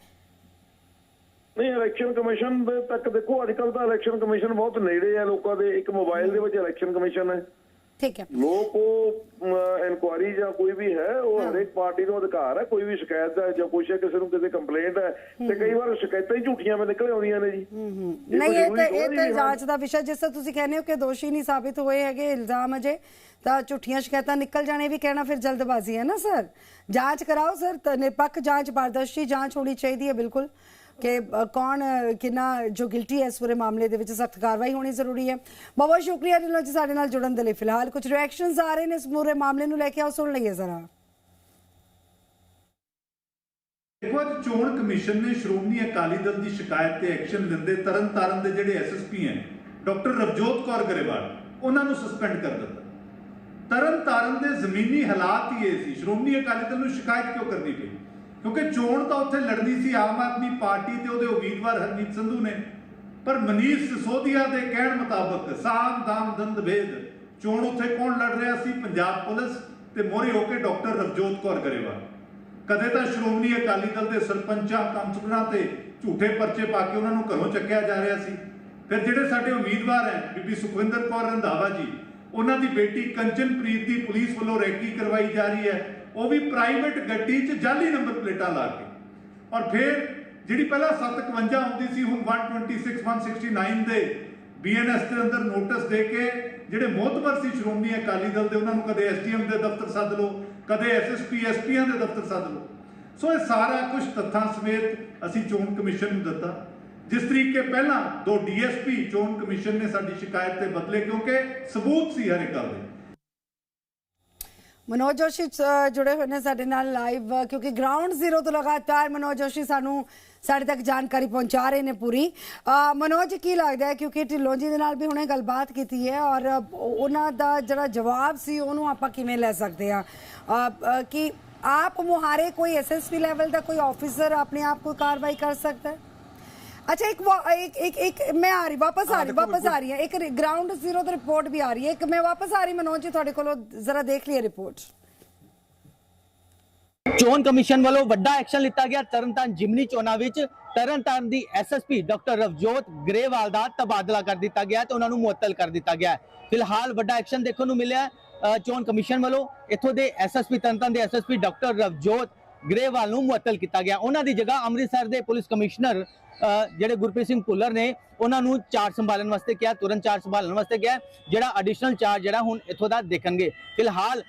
ਨਹੀਂ ਇਲੈਕਸ਼ਨ ਕਮਿਸ਼ਨ ਦੇ ਤੱਕ ਦੇਖੋ ਅੱਜ ਕੱਲ ਤਾਂ ਇਲੈਕਸ਼ਨ ਕਮਿਸ਼ਨ ਬਹੁਤ ਨੇੜੇ ਹੈ ਲੋਕਾਂ ਦੇ ਇੱਕ ਮੋਬਾਈਲ ਦੇ ਵਿੱਚ ਇਲੈਕਸ਼ਨ ਕਮਿਸ਼ਨ ਹੈ। ਠੀਕ ਹੈ। ਲੋਕ ਉਹ ਇਨਕੁਆਰੀ ਜਾਂ ਕੋਈ ਵੀ ਹੈ ਉਹ ਹਰੇਕ ਪਾਰਟੀ ਨੂੰ ਅਧਿਕਾਰ ਹੈ ਕੋਈ ਵੀ ਸ਼ਿਕਾਇਤ ਹੈ ਜਾਂ ਕੁਛ ਹੈ ਕਿਸੇ ਨੂੰ ਕਿਸੇ ਕੰਪਲੇਂਟ ਹੈ ਤੇ ਕਈ ਵਾਰ ਸ਼ਿਕਾਇਤਾਂ ਹੀ ਝੂਠੀਆਂ ਮੈਂ ਨਿਕਲ ਆਉਂਦੀਆਂ ਨੇ ਜੀ। ਨਹੀਂ ਇਹ ਤੇ ਇਹ ਤੇ ਵੀ। ਜਾਂਚ ਦਾ ਵਿਸ਼ਾ ਜਿਸ ਤਰ੍ਹਾਂ ਤੁਸੀਂ ਕਹਿੰਦੇ ਹੋ ਕਿ ਦੋਸ਼ੀ ਨਹੀਂ ਸਾਬਿਤ ਹੋਏ ਹੈਗੇ ਇਲਜ਼ਾਮ ਅਜੇ ਤਾਂ ਝੂਠੀਆਂ ਸ਼ਿਕਾਇਤਾਂ ਨਿਕਲ ਜਾਣੇ ਵੀ ਕਹਿਣਾ ਫਿਰ ਜਲਦਬਾਜ਼ੀ ਹੈ ਨਾ ਸਰ? ਜਾਂਚ ਕਰਾਓ ਸਰ ਨਿਰਪੱਖ ਜਾਂਚ ਪਾਰਦਰਸ਼ੀ ਜਾਂਚ ਹੋਣੀ ਚਾਹੀਦੀ ਹੈ ਬਿਲਕੁਲ। ਕਿ ਕੌਣ ਕਿੰਨਾ ਜੋ ਗਿਲਟੀ ਹੈ ਇਸ ਪੂਰੇ ਮਾਮਲੇ ਦੇ ਵਿੱਚ, ਸਖਤ ਕਾਰਵਾਈ ਹੋਣੀ ਜ਼ਰੂਰੀ ਹੈ। ਬਹੁਤ ਬਹੁਤ ਸ਼ੁਕਰੀਆ ਢਿੱਲੋਂ ਜੀ ਸਾਡੇ ਨਾਲ ਜੁੜਨ ਦੇ ਲਈ ਫਿਲਹਾਲ। ਕੁਝ ਰਿਐਕਸ਼ਨਸ ਆ ਰਹੇ ਨੇ ਇਸ ਪੂਰੇ ਮਾਮਲੇ ਨੂੰ ਲੈ ਕੇ, ਆਓ ਸੁਣ ਲਈਏ ਜ਼ਰਾ। ਦੇਖੋ ਅੱਜ ਚੋਣ ਕਮਿਸ਼ਨ ਨੇ ਸ਼੍ਰੋਮਣੀ ਅਕਾਲੀ ਦਲ ਦੀ ਸ਼ਿਕਾਇਤ ਤੇ ਐਕਸ਼ਨ ਲੈਂਦੇ ਤਰਨਤਾਰਨ ਦੇ ਜਿਹੜੇ ਐਸਐਸਪੀ ਹੈ, ਡਾਕਟਰ ਰਵਜੋਤ ਕੌਰ ਗਰੇਵਾਲ, ਉਹਨਾਂ ਨੂੰ ਸਸਪੈਂਡ ਕਰ ਦਿੱਤਾ। ਤਰਨਤਾਰਨ ਦੇ ਜ਼ਮੀਨੀ ਹਾਲਾਤ ਹੀ ਇਹ ਸੀ। ਸ਼੍ਰੋਮਣੀ ਅਕਾਲੀ ਦਲ ਨੂੰ ਸ਼ਿਕਾਇਤ ਕਿਉਂ ਕਰਨੀ ਪਈ? ਕਿਉਂਕਿ ਚੋਣ ਤਾਂ ਉੱਥੇ ਲੜਨੀ ਸੀ ਆਮ ਆਦਮੀ ਪਾਰਟੀ ਤੇ ਉਹਦੇ ਉਮੀਦਵਾਰ ਹਰਮੀਤ ਸੰਧੂ ਨੇ। ਪਰ ਮਨੀਸ਼ ਸਿਸੋਦੀਆ ਦੇ ਕਹਿਣ ਮੁਤਾਬਕ ਸਾਮ, ਦਾਮ, ਦੰਦ, ਭੇਦ, ਚੋਣ ਉੱਥੇ ਕੌਣ ਲੜ ਰਿਹਾ ਸੀ? ਪੰਜਾਬ ਪੁਲਿਸ ਤੇ ਮੋਹਰੇ ਹੋ ਕੇ ਡਾਕਟਰ ਰਵਜੋਤ ਕੌਰ ਗਰੇਵਾਲ। ਕਦੇ ਤਾਂ ਸ਼੍ਰੋਮਣੀ ਅਕਾਲੀ ਦਲ ਦੇ ਸਰਪੰਚਾਂ, ਕਾਉਂਸਲਰਾਂ ਤੇ ਝੂਠੇ ਪਰਚੇ ਪਾ ਕੇ ਉਹਨਾਂ ਨੂੰ ਘਰੋਂ ਚੱਕਿਆ ਜਾ ਰਿਹਾ ਸੀ। ਫਿਰ ਜਿਹੜੇ ਸਾਡੇ ਉਮੀਦਵਾਰ ਹੈ, ਬੀਬੀ ਸੁਖਵਿੰਦਰ ਕੌਰ ਰੰਧਾਵਾ ਜੀ, ਉਹਨਾਂ ਦੀ ਬੇਟੀ ਕੰਚਨਪ੍ਰੀਤ ਦੀ ਪੁਲਿਸ ਵੱਲੋਂ ਰੈਕੀ ਕਰਵਾਈ ਜਾ ਰਹੀ ਹੈ। ਉਹ ਵੀ ਪ੍ਰਾਈਵੇਟ ਗੱਡੀ 'ਚ ਜਾਲੀ ਨੰਬਰ ਪਲੇਟਾਂ ਲਾ ਕੇ। ਔਰ ਫਿਰ ਜਿਹੜੀ ਪਹਿਲਾਂ 751 ਹੁੰਦੀ ਸੀ, ਹੁਣ 126 169 ਦੇ ਬੀਐਨਐਸ ਦੇ ਅੰਦਰ ਨੋਟਿਸ ਦੇ ਕੇ ਜਿਹੜੇ ਮੋਹਤਬਰ ਸੀ ਸ਼੍ਰੋਮਣੀ ਅਕਾਲੀ ਦਲ ਦੇ, ਉਹਨਾਂ ਨੂੰ ਕਦੇ ਐਸਡੀਐਮ ਦੇ ਦਫ਼ਤਰ ਸੱਦ ਲਓ, ਕਦੇ ਐਸਐਸਪੀ ਐਸਪੀਆਂ ਦੇ ਦਫ਼ਤਰ ਸੱਦ ਲਓ। ਸੋ ਇਹ ਸਾਰਾ ਕੁਝ ਤੱਥਾਂ ਸਮੇਤ ਅਸੀਂ ਚੋਣ ਕਮਿਸ਼ਨ ਨੂੰ ਦਿੱਤਾ। ਜਿਸ ਤਰੀਕੇ ਪਹਿਲਾਂ ਦੋ ਡੀਐਸਪੀ ਚੋਣ ਕਮਿਸ਼ਨ ਨੇ ਸਾਡੀ ਸ਼ਿਕਾਇਤ ਤੇ ਬਦਲੇ, ਕਿਉਂਕਿ ਸਬੂਤ ਸੀ ਹਰ ਇੱਕ ਗੱਲ ਦੇ। ਮਨੋਜ ਜੋਸ਼ੀ ਜੁੜੇ ਹੋਏ ਨੇ ਸਾਡੇ ਨਾਲ ਲਾਈਵ ਕਿਉਂਕਿ ਗਰਾਊਂਡ ਜ਼ੀਰੋ ਤੋਂ ਲਗਾਤਾਰ ਮਨੋਜ ਜੋਸ਼ੀ ਸਾਨੂੰ ਸਾਡੇ ਤੱਕ ਜਾਣਕਾਰੀ ਪਹੁੰਚਾ ਰਹੇ ਨੇ ਪੂਰੀ। ਮਨੋਜ, ਕੀ ਲੱਗਦਾ ਹੈ? ਕਿਉਂਕਿ ਢਿੱਲੋਂ ਜੀ ਦੇ ਨਾਲ ਵੀ ਹੁਣੇ ਗੱਲਬਾਤ ਕੀਤੀ ਹੈ ਔਰ ਉਹਨਾਂ ਦਾ ਜਿਹੜਾ ਜਵਾਬ ਸੀ, ਉਹਨੂੰ ਆਪਾਂ ਕਿਵੇਂ ਲੈ ਸਕਦੇ ਆ ਕਿ ਆਪ ਮੁਹਾਰੇ ਕੋਈ ਐਸਐਸਪੀ ਲੈਵਲ ਦਾ ਕੋਈ ਆਫੀਸਰ ਆਪਣੇ ਆਪ ਕੋਈ ਕਾਰਵਾਈ ਕਰ ਸਕਦਾ ਹੈ? ਅੱਛਾ ਇੱਕ ਵਾ- ਇੱਕ ਇੱਕ ਇੱਕ ਮੈਂ ਆ ਰਹੀ ਵਾਪਸ ਆ ਰਹੀ ਵਾਪਸ ਆ ਰਹੀ ਹਾਂ। ਇੱਕ ਗਰਾਊਂਡ ਜ਼ੀਰੋ ਤੋਂ ਰਿਪੋਰਟ ਵੀ ਆ ਰਹੀ ਹੈ। ਇੱਕ ਮੈਂ ਵਾਪਸ ਆ ਰਹੀ ਮਨੋਜ ਜੀ ਤੁਹਾਡੇ ਕੋਲੋਂ ਜ਼ਰਾ ਦੇਖ ਲਈਏ ਰਿਪੋਰਟ ਚੋਣ ਕਮਿਸ਼ਨ ਵੱਲੋਂ ਵੱਡਾ ਐਕਸ਼ਨ ਲਿੱਤਾ ਗਿਆ ਤਰਨਤਾਰਨ ਜਿਮਨੀ ਚੋਣਾਂ ਵਿੱਚ। ਤਰਨਤਾਰਨ ਦੀ ਐਸਐਸਪੀ ਡਾਕਟਰ ਰਵਜੋਤ ਗਰੇਵਾਲ ਦਾ ਤਬਾਦਲਾ ਕਰ ਦਿੱਤਾ ਗਿਆ ਤੇ ਉਹਨਾਂ ਨੂੰ ਮੁਅੱਤਲ ਕਰ ਦਿੱਤਾ ਗਿਆ ਹੈ। ਫਿਲਹਾਲ ਵੱਡਾ ਐਕਸ਼ਨ ਦੇਖਣ ਨੂੰ ਮਿਲਿਆ ਹੈ, ਅ, ਚੋਣ ਕਮਿਸ਼ਨ ਵੱਲੋਂ ਇੱਥੋਂ ਦੇ ਐਸਐਸਪੀ ਤਰਨਤਾਰਨ ਦੇ ਐਸਐਸਪੀ ਡਾਕਟਰ ਰਵਜੋਤ ਗਰੇਵਾਲ ਨੂੰ ਮੁਅੱਤਲ ਕੀਤਾ ਗਿਆ। ਉਹਨਾਂ ਦੀ ਜਗ੍ਹਾ ਅੰਮ੍ਰਿਤਸਰ ਦੇ ਪੁਲਿਸ ਕਮਿਸ਼ਨਰ ਜਿਹੜੇ ਗੁਰਪ੍ਰੀਤ ਸਿੰਘ ਭੁੱਲਰ ਨੇ, ਉਹਨਾਂ ਨੂੰ ਚਾਰਜ ਸੰਭਾਲਣ ਵਾਸਤੇ ਕਿਹਾ, ਤੁਰੰਤ ਚਾਰਜ ਸੰਭਾਲਣ ਵਾਸਤੇ ਕਿਹਾ, ਜਿਹੜਾ ਐਡੀਸ਼ਨਲ ਚਾਰਜ ਜਿਹੜਾ ਹੁਣ ਇੱਥੋਂ ਦਾ ਦੇਖਣਗੇ। ਫਿਲਹਾਲ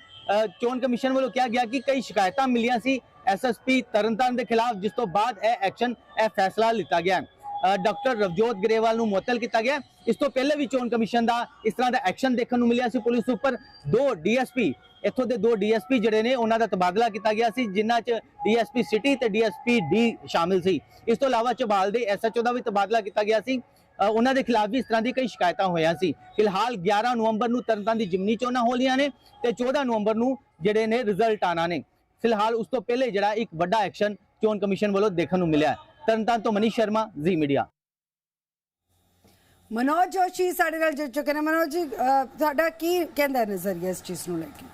ਚੋਣ ਕਮਿਸ਼ਨ ਵੱਲੋਂ ਕਿਹਾ ਗਿਆ ਕਿ ਕਈ ਸ਼ਿਕਾਇਤਾਂ ਮਿਲੀਆਂ ਸੀ। ਐਸਐਸਪੀ ਤਰਨਤਾਰਨ ਦੇ ਖਿਲਾਫ, ਜਿਸ ਤੋਂ ਬਾਅਦ ਇਹ ਐਕਸ਼ਨ ਇਹ ਫੈਸਲਾ ਲਿੱਤਾ ਗਿਆ। ਡਾਕਟਰ ਰਵਜੋਤ ਗਰੇਵਾਲ ਨੂੰ ਮੁਅੱਤਲ ਕੀਤਾ ਗਿਆ। ਇਸ ਤੋਂ ਪਹਿਲੇ ਵੀ ਚੋਣ ਕਮਿਸ਼ਨ ਦਾ ਇਸ ਤਰ੍ਹਾਂ ਦਾ ਐਕਸ਼ਨ ਦੇਖਣ ਨੂੰ ਮਿਲਿਆ ਸੀ ਪੁਲਿਸ ਉੱਪਰ। ਦੋ ਡੀਐਸਪੀ, ਇੱਥੋਂ ਦੇ ਦੋ ਡੀਐਸਪੀ ਜਿਹੜੇ ਨੇ, ਉਹਨਾਂ ਦਾ ਤਬਾਦਲਾ ਕੀਤਾ ਗਿਆ ਸੀ, ਜਿਨ੍ਹਾਂ 'ਚ ਡੀਐਸਪੀ ਸਿਟੀ ਤੇ ਡੀਐਸਪੀ ਡੀ ਸ਼ਾਮਿਲ ਸੀ। ਇਸ ਤੋਂ ਇਲਾਵਾ ਚਬਾਲ ਦੇ ਐਸਐਚਓ ਦਾ ਵੀ ਤਬਾਦਲਾ ਕੀਤਾ ਗਿਆ ਸੀ। ਉਹਨਾਂ ਦੇ ਖਿਲਾਫ ਵੀ ਇਸ ਤਰ੍ਹਾਂ ਦੀ ਕਈ ਸ਼ਿਕਾਇਤਾਂ ਹੋਈਆਂ ਸੀ। ਫਿਲਹਾਲ 11 ਨਵੰਬਰ ਨੂੰ ਤਰਨਤਾਰਨ ਦੀ ਜਿਮਨੀ ਚੋਣਾਂ ਹੋਲੀਆਂ ਨੇ ਤੇ 14 ਨਵੰਬਰ ਨੂੰ ਜਿਹੜੇ ਨੇ ਰਿਜ਼ਲਟ ਆਣਾ ਨੇ। ਫਿਲਹਾਲ ਉਸ ਤੋਂ ਪਹਿਲੇ ਜਿਹੜਾ ਇੱਕ ਵੱਡਾ ਐਕਸ਼ਨ ਚੋਣ ਕਮਿਸ਼ਨ ਵੱਲੋਂ ਦੇਖਣ ਨੂੰ ਮਿਲਿਆ। ਤਰਨਤਾਰਨ ਤੋਂ ਮਨੀਸ਼ ਸ਼ਰਮਾ ਜ਼ੀ ਮੀਡੀਆ। ਮਨੋਜ ਜੋਸ਼ੀ ਸਾਡੇ ਨਾਲ ਜੁੜ ਚੁੱਕੇ ਨੇ। ਮਨੋਜ ਜੀ ਤੁਹਾਡਾ ਕੀ ਕਹਿੰਦਾ ਹੈ ਨਜ਼ਰੀਆ ਇਸ ਚੀਜ਼ ਨੂੰ ਲੈ ਕੇ?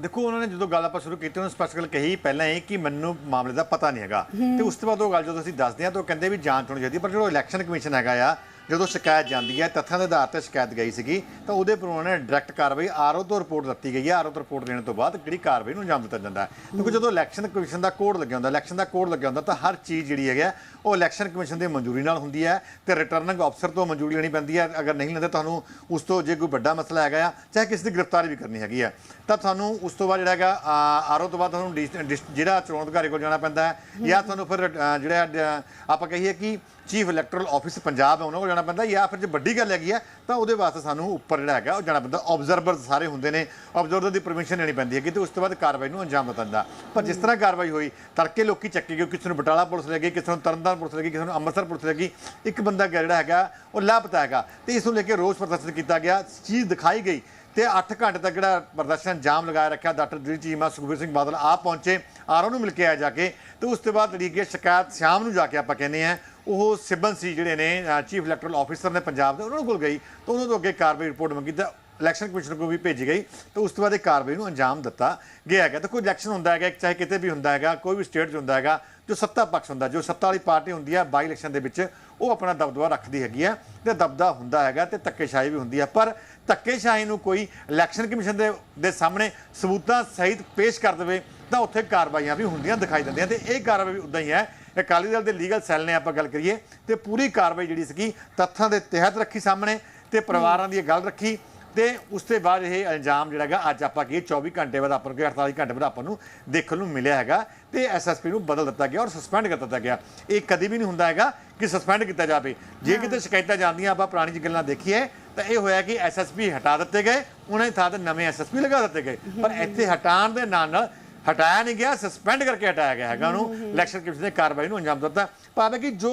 ਦੇਖੋ ਉਹਨਾਂ ਨੇ ਜਦੋਂ ਗੱਲ ਆਪਾਂ ਸ਼ੁਰੂ ਕੀਤੀ ਉਹਨਾਂ ਸਪਸ਼ਟ ਗੱਲ ਕਹੀ ਪਹਿਲਾਂ ਇਹ ਕਿ ਮੈਨੂੰ ਮਾਮਲੇ ਦਾ ਪਤਾ ਨਹੀਂ ਹੈਗਾ। ਤੇ ਉਸ ਤੋਂ ਬਾਅਦ ਉਹ ਗੱਲ ਜਦੋਂ ਅਸੀਂ ਦੱਸਦੇ ਹਾਂ ਤਾਂ ਉਹ ਕਹਿੰਦੇ ਵੀ ਜਾਂਚ ਹੋਣੀ ਚਾਹੀਦੀ ਹੈ। ਪਰ ਜਦੋਂ ਇਲੈਕਸ਼ਨ ਕਮਿਸ਼ਨ ਹੈਗਾ ਆ ਜਦੋਂ ਸ਼ਿਕਾਇਤ ਜਾਂਦੀ ਹੈ, ਤੱਥਾਂ ਦੇ ਆਧਾਰ ਤੇ ਸ਼ਿਕਾਇਤ ਗਈ ਸੀਗੀ, ਤਾਂ ਉਹਦੇ ਪਰ ਉਹਨਾਂ ਨੇ ਡਾਇਰੈਕਟ ਕਾਰਵਾਈ ਆਰਓ ਤੋਂ ਰਿਪੋਰਟ ਦਿੱਤੀ ਗਈ ਹੈ। ਆਰਓ ਤੋਂ ਰਿਪੋਰਟ ਲੈਣ ਤੋਂ ਬਾਅਦ ਕਿਹੜੀ ਕਾਰਵਾਈ ਨੂੰ ਅੰਜਾਮ ਦਿੱਤਾ ਜਾਂਦਾ ਹੈ? ਕਿਉਂਕਿ ਜਦੋਂ ਇਲੈਕਸ਼ਨ ਕਮਿਸ਼ਨ ਦਾ ਕੋਡ ਲੱਗਿਆ ਹੁੰਦਾ, ਇਲੈਕਸ਼ਨ ਦਾ ਕੋਡ ਲੱਗਿਆ ਹੁੰਦਾ, ਤਾਂ ਹਰ ਚੀਜ਼ ਜਿਹੜੀ ਹੈਗੀ ਉਹ ਇਲੈਕਸ਼ਨ ਕਮਿਸ਼ਨ ਦੀ ਮਨਜ਼ੂਰੀ ਨਾਲ ਹੁੰਦੀ ਹੈ ਤੇ ਰਿਟਰਨਿੰਗ ਅਫਸਰ ਤੋਂ ਮਨਜ਼ੂਰੀ ਲੈਣੀ ਪੈਂਦੀ ਹੈ। ਅਗਰ ਨਹੀਂ ਲੈਂਦੇ, ਤੁਹਾਨੂੰ ਉਸ ਤੋਂ ਜੇ ਕੋਈ ਵੱਡਾ ਮਸਲਾ ਹੈਗਾ ਆ, ਚਾਹੇ ਕਿਸੇ ਦੀ ਗ੍ਰਿਫਤਾਰੀ ਵੀ ਕਰਨੀ ਹੈਗੀ ਹੈ, ਤਾਂ ਤੁਹਾਨੂੰ ਉਸ ਤੋਂ ਬਾਅਦ ਜਿਹੜਾ ਹੈਗਾ ਆਰਓ ਤੋਂ ਬਾਅਦ ਤੁਹਾਨੂੰ ਡੀ- ਡੀ- ਜਿਹੜਾ ਚੋਣ ਅਧਿਕਾਰੀ ਕੋਲ ਜਾਣਾ ਪੈਂਦਾ ਹੈ ਜਾਂ ਤੁਹਾਨੂੰ ਫਿਰ ਜਿਹੜਾ ਆਪਾਂ ਕਹੀਏ ਕਿ ਚੀਫ ਇਲੈਕਟਰਲ ਆਫਿਸ ਪੰਜਾਬ ਹੈ, ਉਹਨਾਂ ਕੋਲ ਜਾਣਾ ਪੈਂਦਾ। ਜਾਂ ਫਿਰ ਜੇ ਵੱਡੀ ਗੱਲ ਹੈਗੀ ਹੈ ਤਾਂ ਉਹਦੇ ਵਾਸਤੇ ਸਾਨੂੰ ਉੱਪਰ ਜਿਹੜਾ ਹੈਗਾ, ਉਹ ਜਾਣਾ ਪੈਂਦਾ। ਆਬਜ਼ਰਵਰ ਸਾਰੇ ਹੁੰਦੇ ਨੇ ਆਬਜ਼ਰਵਰ ਦੀ ਪਰਮਿਸ਼ਨ ਲੈਣੀ ਪੈਂਦੀ ਹੈਗੀ, ਤੇ ਉਸ ਤੋਂ ਬਾਅਦ ਕਾਰਵਾਈ ਨੂੰ ਅੰਜਾਮ ਦਿੱਤਾ ਜਾਂਦਾ। ਪਰ ਜਿਸ ਤਰ੍ਹਾਂ ਕਾਰਵਾਈ ਹੋਈ, ਤੜਕੇ ਲੋਕੀ ਚੱਕੇ ਗਏ, ਕਿਸੇ ਨੂੰ ਬਟਾਲਾ ਪੁਲਿਸ ਲੈ ਗਈ, ਕਿਸੇ ਨੂੰ ਤਰਨਤਾਰਨ ਪੁਲਿਸ ਲੈ ਗਈ, ਕਿਸੇ ਨੂੰ ਅੰਮ੍ਰਿਤਸਰ ਪੁਲਿਸ ਲੱਗੀ ਇੱਕ ਬੰਦਾ ਜਿਹੜਾ ਹੈਗਾ, ਉਹ ਲਾਪਤਾ ਹੈਗਾ। ਤੇ ਇਸ ਨੂੰ ਲੈ ਕੇ ਰੋਸ ਪ੍ਰਦਰਸ਼ਨ ਕੀਤਾ ਗਿਆ, ਚੀਜ਼ ਦਿਖਾਈ ਗਈ। ਤੇ 8 ਘੰਟੇ ਤੱਕ ਜਿਹੜਾ ਪ੍ਰਦਰਸ਼ਨ ਜਾਮ ਲਗਾਇਆ ਰੱਖਿਆ, ਡਾਕਟਰ ਜਿਹੜੀ ਚੀਮਾ ਸੁਖਬੀਰ ਸਿੰਘ ਬਾਦਲ ਆ ਪਹੁੰਚੇ ਆਰਓ ਨੂੰ ਮਿਲ ਕੇ ਆਇਆ ਜਾ ਕੇ। ਤੇ ਉਸ ਤੋਂ ਬਾਅਦ ਜਿਹੜੀ ਕਿ ਸ਼ਿਕਾਇਤ ਸ਼ਾਮ ਨੂੰ ਜਾ ਕੇ ਆਪਾਂ ਕਹਿੰਦੇ ਆ ਉਹ ਸਿਬਨ ਸੀ ਜਿਹੜੇ ਨੇ ਚੀਫ ਇਲੈਕਟਰਲ ਆਫੀਸਰ ਨੇ ਪੰਜਾਬ ਦੇ, ਉਹਨਾਂ ਕੋਲ ਗਈ, ਤਾਂ ਉਹਨਾਂ ਤੋਂ ਅੱਗੇ ਕਾਰਵਾਈ ਰਿਪੋਰਟ ਮੰਗੀ ਤਾਂ ਇਲੈਕਸ਼ਨ ਕਮਿਸ਼ਨ ਕੋਲ ਵੀ ਭੇਜੀ ਗਈ, ਤੇ ਉਸ ਤੋਂ ਬਾਅਦ ਇਹ ਕਾਰਵਾਈ ਨੂੰ ਅੰਜਾਮ ਦਿੱਤਾ, ਗਿਆ ਹੈਗਾ। ਤਾਂ ਕੋਈ ਇਲੈਕਸ਼ਨ ਹੁੰਦਾ ਹੈਗਾ, ਚਾਹੇ ਕਿਤੇ ਵੀ ਹੁੰਦਾ ਹੈਗਾ, ਕੋਈ ਵੀ ਸਟੇਟ 'ਚ ਹੁੰਦਾ ਹੈਗਾ, ਜੋ ਸੱਤਾ ਪੱਖ ਹੁੰਦਾ, ਜੋ ਸੱਤਾ ਵਾਲੀ ਪਾਰਟੀ ਹੁੰਦੀ ਹੈ ਬਾਈ ਇਲੈਕਸ਼ਨ ਦੇ ਵਿੱਚ, ਉਹ ਆਪਣਾ ਦਬਦਬਾ ਰੱਖਦੀ ਹੈਗੀ ਹੈ ਤੇ ਦਬਦਾ ਹੁੰਦਾ ਹੈਗਾ ਤੇ ਧੱਕੇਸ਼ਾਹੀ ਵੀ ਹੁੰਦੀ ਹੈ ਪਰ ਧੱਕੇਸ਼ਾਹੀ ਨੂੰ ਕੋਈ ਇਲੈਕਸ਼ਨ ਕਮਿਸ਼ਨ ਦੇ ਦੇ ਸਾਹਮਣੇ ਸਬੂਤਾਂ ਸਹਿਤ ਪੇਸ਼ ਕਰ ਦੇਵੇ, ਤਾਂ ਉੱਥੇ ਕਾਰਵਾਈਆਂ ਵੀ ਹੁੰਦੀਆਂ ਦਿਖਾਈ ਦਿੰਦੀਆਂ ਤੇ ਇਹ ਕਾਰਵਾਈ ਵੀ ਉਦਾਂ ਹੀ ਹੈ ਅਕਾਲੀ ਦਲ ਦੇ ਲੀਗਲ ਸੈੱਲ ਨੇ ਆਪਾਂ ਗੱਲ ਕਰੀਏ ਤੇ ਪੂਰੀ ਕਾਰਵਾਈ ਜਿਹੜੀ ਸੀਗੀ ਤੱਥਾਂ ਦੇ ਤਹਿਤ ਰੱਖੀ ਸਾਹਮਣੇ ਤੇ ਪਰਿਵਾਰਾਂ ਦੀ ਗੱਲ ਰੱਖੀ ਤੇ ਉਸ ਤੋਂ ਬਾਅਦ ਇਹ ਇਲਜ਼ਾਮ ਜਿਹੜਾ ਹੈਗਾ ਅੱਜ ਆਪਾਂ ਕੀ 24 ਘੰਟੇ ਬਾਅਦ ਆਪਾਂ ਨੂੰ ਕਿ 48 ਘੰਟੇ ਬਾਅਦ ਆਪਾਂ ਨੂੰ ਦੇਖਣ ਨੂੰ ਮਿਲਿਆ ਹੈਗਾ ਤੇ ਐਸਐਸਪੀ ਨੂੰ ਬਦਲ ਦਿੱਤਾ ਗਿਆ ਔਰ ਸਸਪੈਂਡ ਕਰ ਦਿੱਤਾ ਗਿਆ। ਇਹ ਕਦੀ ਵੀ ਨਹੀਂ ਹੁੰਦਾ ਹੈਗਾ ਕਿ ਸਸਪੈਂਡ ਕੀਤਾ ਜਾਵੇ। ਜੇ ਕਿਤੇ ਸ਼ਿਕਾਇਤਾਂ ਜਾਂਦੀਆਂ ਆਪਾਂ ਪੁਰਾਣੀ ਗੱਲਾਂ ਦੇਖੀਏ ਤਾਂ ਇਹ ਹੋਇਆ ਕਿ ਐਸਐਸਪੀ ਹਟਾ ਦਿੱਤੇ ਗਏ ਉਹਨਾਂ ਦੀ ਥਾਂ ਤੇ ਨਵੇਂ ਐਸਐਸਪੀ ਲਗਾ ਦਿੱਤੇ ਗਏ। ਪਰ ਇੱਥੇ ਹਟਾਉਣ ਦੇ ਨਾਲ ਨਾਲ ਹਟਾਇਆ ਨਹੀਂ ਗਿਆ ਸਸਪੈਂਡ ਕਰਕੇ ਹਟਾਇਆ ਗਿਆ ਹੈਗਾ ਉਹਨੂੰ। ਇਲੈਕਸ਼ਨ ਕਮਿਸ਼ਨ ਨੇ ਕਾਰਵਾਈ ਨੂੰ ਅੰਜਾਮ ਦਿੱਤਾ। ਭਾਵੇਂ ਕਿ ਜੋ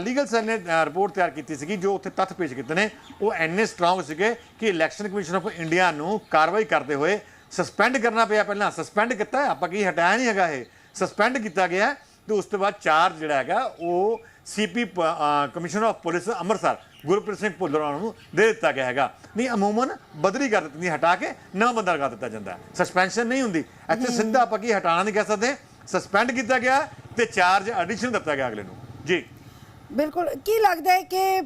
ਲੀਗਲ ਸੈੱਲ ਨੇ ਰਿਪੋਰਟ ਤਿਆਰ ਕੀਤੀ ਸੀਗੀ ਜੋ ਉੱਥੇ ਤੱਥ ਪੇਸ਼ ਕੀਤੇ ਨੇ ਉਹ ਐਨੇ ਸਟਰੋਂਗ ਸੀਗੇ ਕਿ ਇਲੈਕਸ਼ਨ ਕਮਿਸ਼ਨ ਆਫ ਇੰਡੀਆ ਨੂੰ ਕਾਰਵਾਈ ਕਰਦੇ ਹੋਏ ਸਸਪੈਂਡ ਕਰਨਾ ਪਿਆ ਪਹਿਲਾਂ। ਸਸਪੈਂਡ ਕੀਤਾ ਆਪਾਂ ਕੀ ਹਟਾਇਆ ਨਹੀਂ ਹੈਗਾ ਇਹ? ਸਸਪੈਂਡ ਕੀਤਾ ਗਿਆ ਤੇ ਉਸ ਤੋਂ ਬਾਅਦ ਚਾਰਜ ਜਿਹੜਾ ਹੈਗਾ ਉਹ CP commissioner of police Amritsar Gurpreet Singh Bhullar ਨੂੰ ਦੇ ਦਿੱਤਾ ਗਿਆ ਹੈਗਾ। ਨਹੀਂ ਅਮੂਮਨ ਬਦਲੀ ਕਰ ਦਿੱਤੀ ਹਟਾ ਕੇ ਨਵਾਂ ਬੰਦਾ ਲਗਾ ਦਿੱਤਾ ਜਾਂਦਾ। ਸਸਪੈਂਸ਼ਨ ਨਹੀਂ ਹੁੰਦੀ। ਇੱਥੇ ਸਿੱਧਾ ਆਪਾਂ ਕੀ ਹਟਾਣਾ ਨਹੀਂ ਕਹਿ ਸਕਦੇ। ਸਸਪੈਂਡ ਕੀਤਾ ਗਿਆ ਤੇ ਚਾਰਜ ਐਡੀਸ਼ਨ ਦਿੱਤਾ ਗਿਆ ਅਗਲੇ ਨੂੰ। ਜੀ। ਬਿਲਕੁਲ। ਕੀ ਲੱਗਦਾ ਹੈ ਕਿ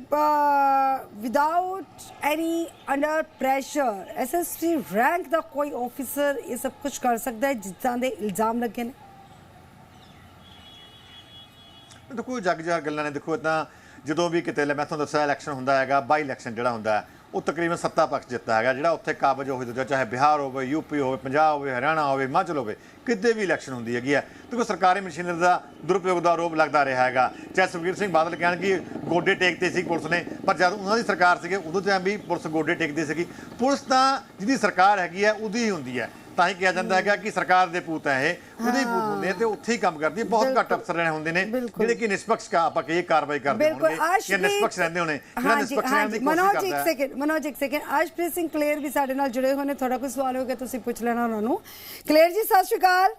without any under pressure SST rank ਦਾ ਕੋਈ ਆਫੀਸਰ ਇਹ ਸਭ ਕੁਝ ਕਰ ਸਕਦਾ ਹੈ ਜਿੱਦਾਂ ਦੇ ਇਲਜ਼ਾਮ ਲੱਗੇ ਨੇ? ਦੇਖੋ ਜੱਗ ਜਾਰ ਗੱਲਾਂ ਨੇ। ਦੇਖੋ ਇਦਾਂ ਜਦੋਂ ਵੀ ਕਿਤੇ ਲੈ, ਮੈਂ ਤੁਹਾਨੂੰ ਦੱਸਿਆ ਇਲੈਕਸ਼ਨ ਹੁੰਦਾ ਹੈਗਾ ਬਾਈ ਇਲੈਕਸ਼ਨ ਜਿਹੜਾ ਹੁੰਦਾ ਉਹ ਤਕਰੀਬਨ ਸੱਤਾ ਪੱਖ ਜਿੱਤਦਾ ਹੈਗਾ, ਜਿਹੜਾ ਉੱਥੇ ਕਾਬਜ ਹੋਵੇ ਦੂਜਾ, ਚਾਹੇ ਬਿਹਾਰ ਹੋਵੇ ਯੂਪੀ ਹੋਵੇ, ਪੰਜਾਬ ਹੋਵੇ, ਹਰਿਆਣਾ ਹੋਵੇ, ਹਿਮਾਚਲ ਹੋਵੇ, ਕਿਤੇ ਵੀ ਇਲੈਕਸ਼ਨ ਹੁੰਦੀ ਹੈਗੀ ਹੈ। ਦੇਖੋ, ਸਰਕਾਰੀ ਮਸ਼ੀਨਰੀ ਦਾ ਦੁਰਉਪਯੋਗ ਦਾ ਆਰੋਪ ਲੱਗਦਾ ਰਿਹਾ ਹੈਗਾ। ਚਾਹੇ ਸੁਖਬੀਰ ਸਿੰਘ ਬਾਦਲ ਕਹਿਣ ਕਿ ਗੋਡੇ ਟੇਕਦੇ ਸੀ ਪੁਲਿਸ ਨੇ, ਪਰ ਜਦ ਉਹਨਾਂ ਦੀ ਸਰਕਾਰ ਸੀਗੇ, ਉਦੋਂ ਤਾਂ ਵੀ ਪੁਲਿਸ ਗੋਡੇ ਟੇਕਦੀ ਸੀਗੀ। ਪੁਲਿਸ ਤਾਂ ਜਿਹਦੀ ਸਰਕਾਰ ਹੈਗੀ ਹੈ, ਉਹਦੀ ਹੀ ਹੁੰਦੀ ਹੈ। ਤਾਂ ਹੀ ਕਿਹਾ ਜਾਂਦਾ ਹੈਗਾ ਕਿ ਸਰਕਾਰ ਦੇ ਪੂਤ ਹੈ ਇਹ ਉਹਦੇ ਹੀ ਪੂਤ ਹੁੰਦੇ ਤੇ ਉੱਥੇ ਹੀ ਕੰਮ ਕਰਦੀ ਹੈ ਬਹੁਤ ਘੱਟ ਅਫਸਰ ਰਹੇ ਹੁੰਦੇ ਨੇ। ਜਿਹੜੇ ਕਿ ਨਿਸ਼ਪਕਸ਼ ਕਾ ਆਪਾਂ ਕਹੀਏ ਕਾਰਵਾਈ ਕਰਦੇ ਹੋਣਗੇ ਜਾਂ ਨਿਸ਼ਪਕਸ਼ ਰਹਿੰਦੇ ਹੋਣੇ ਜਿਹੜਾ ਨਿਸ਼ਪਕਸ਼ ਰਹਿਣ ਦੀ ਮਨੋਜ ਕੋਸ਼ਿਸ਼ ਇੱਕ ਕਰਦਾ ਹੈ। ਸੈਕਿੰਡ ਮਨੋਜ ਇੱਕ ਸੈਕਿੰਡ ਆਸ਼ਪ੍ਰੀਤ ਸਿੰਘ ਕਲੇਰ ਵੀ ਸਾਡੇ ਨਾਲ ਜੁੜੇ ਹੋਏ ਨੇ। ਤੁਹਾਡਾ ਕੋਈ ਸਵਾਲ ਹੋਵੇ ਤੁਸੀਂ ਪੁੱਛ ਲੈਣਾ ਉਹਨਾਂ ਨੂੰ। ਕਲੇਰ ਜੀ ਸਤਿ ਸ਼੍ਰੀ ਅਕਾਲ।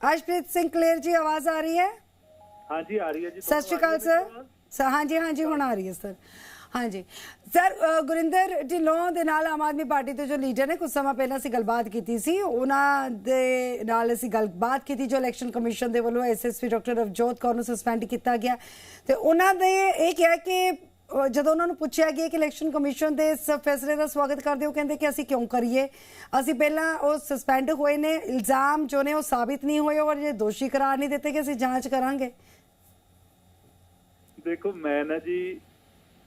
ਆਸ਼ਪ੍ਰੀਤ ਸਿੰਘ ਕਲੇਰ ਜੀ ਆਵਾਜ਼ ਆ ਰਹੀ ਹੈ? ਹਾਂਜੀ ਆ ਰਹੀ ਹੈ ਜੀ। ਸਤਿ ਸ਼੍ਰੀ ਅਕਾਲ ਸਰ। ਸਰ, ਹਾਂਜੀ ਹਾਂਜੀ, ਹੁਣ ਆ ਰਹੀ ਹੈ, ਸਰ। ਹਾਂਜੀ। ਸਰ ਗੁਰਿੰਦਰ ਢਿੱਲੋਂ ਦੇ ਨਾਲ ਆਮ ਆਦਮੀ ਪਾਰਟੀ ਦੇ ਜੋ ਲੀਡਰ ਨੇ, ਕੁਝ ਸਮਾਂ ਪਹਿਲਾਂ ਅਸੀਂ ਗੱਲਬਾਤ ਕੀਤੀ ਸੀ। ਉਹਨਾਂ ਦੇ ਨਾਲ ਅਸੀਂ ਗੱਲਬਾਤ ਕੀਤੀ, ਜੋ ਇਲੈਕਸ਼ਨ ਕਮਿਸ਼ਨ ਦੇ ਵੱਲੋਂ ਐਸਐਸਪੀ ਡਾਕਟਰ ਰਵਜੋਤ ਕੌਰ ਨੂੰ ਸਸਪੈਂਡ ਕੀਤਾ ਗਿਆ। ਤੇ ਉਹਨਾਂ ਨੇ ਇਹ ਕਿਹਾ ਕਿ ਜਦੋਂ ਉਹਨਾਂ ਨੂੰ ਪੁੱਛਿਆ ਗਿਆ ਕਿ ਇਲੈਕਸ਼ਨ ਕਮਿਸ਼ਨ ਦੇ ਇਸ ਫੈਸਲੇ ਦਾ ਸਵਾਗਤ ਕਰਦੇ ਹੋ, ਕਹਿੰਦੇ ਕਿ ਅਸੀਂ ਕਿਉਂ ਕਰੀਏ? ਅਸੀਂ ਪਹਿਲਾਂ ਉਹ ਸਸਪੈਂਡ ਹੋਏ ਨੇ, ਇਲਜ਼ਾਮ ਜੋ ਨੇ ਉਹ ਸਾਬਿਤ ਨਹੀਂ ਹੋਏ ਔਰ ਜੇ ਦੋਸ਼ੀ ਕਰਾਰ ਨਹੀਂ ਦਿੱਤੇ ਕਿ ਅਸੀਂ ਜਾਂਚ ਕਰਾਂਗੇ। ਦੇਖੋ ਮੈਂ ਨਾ ਜੀ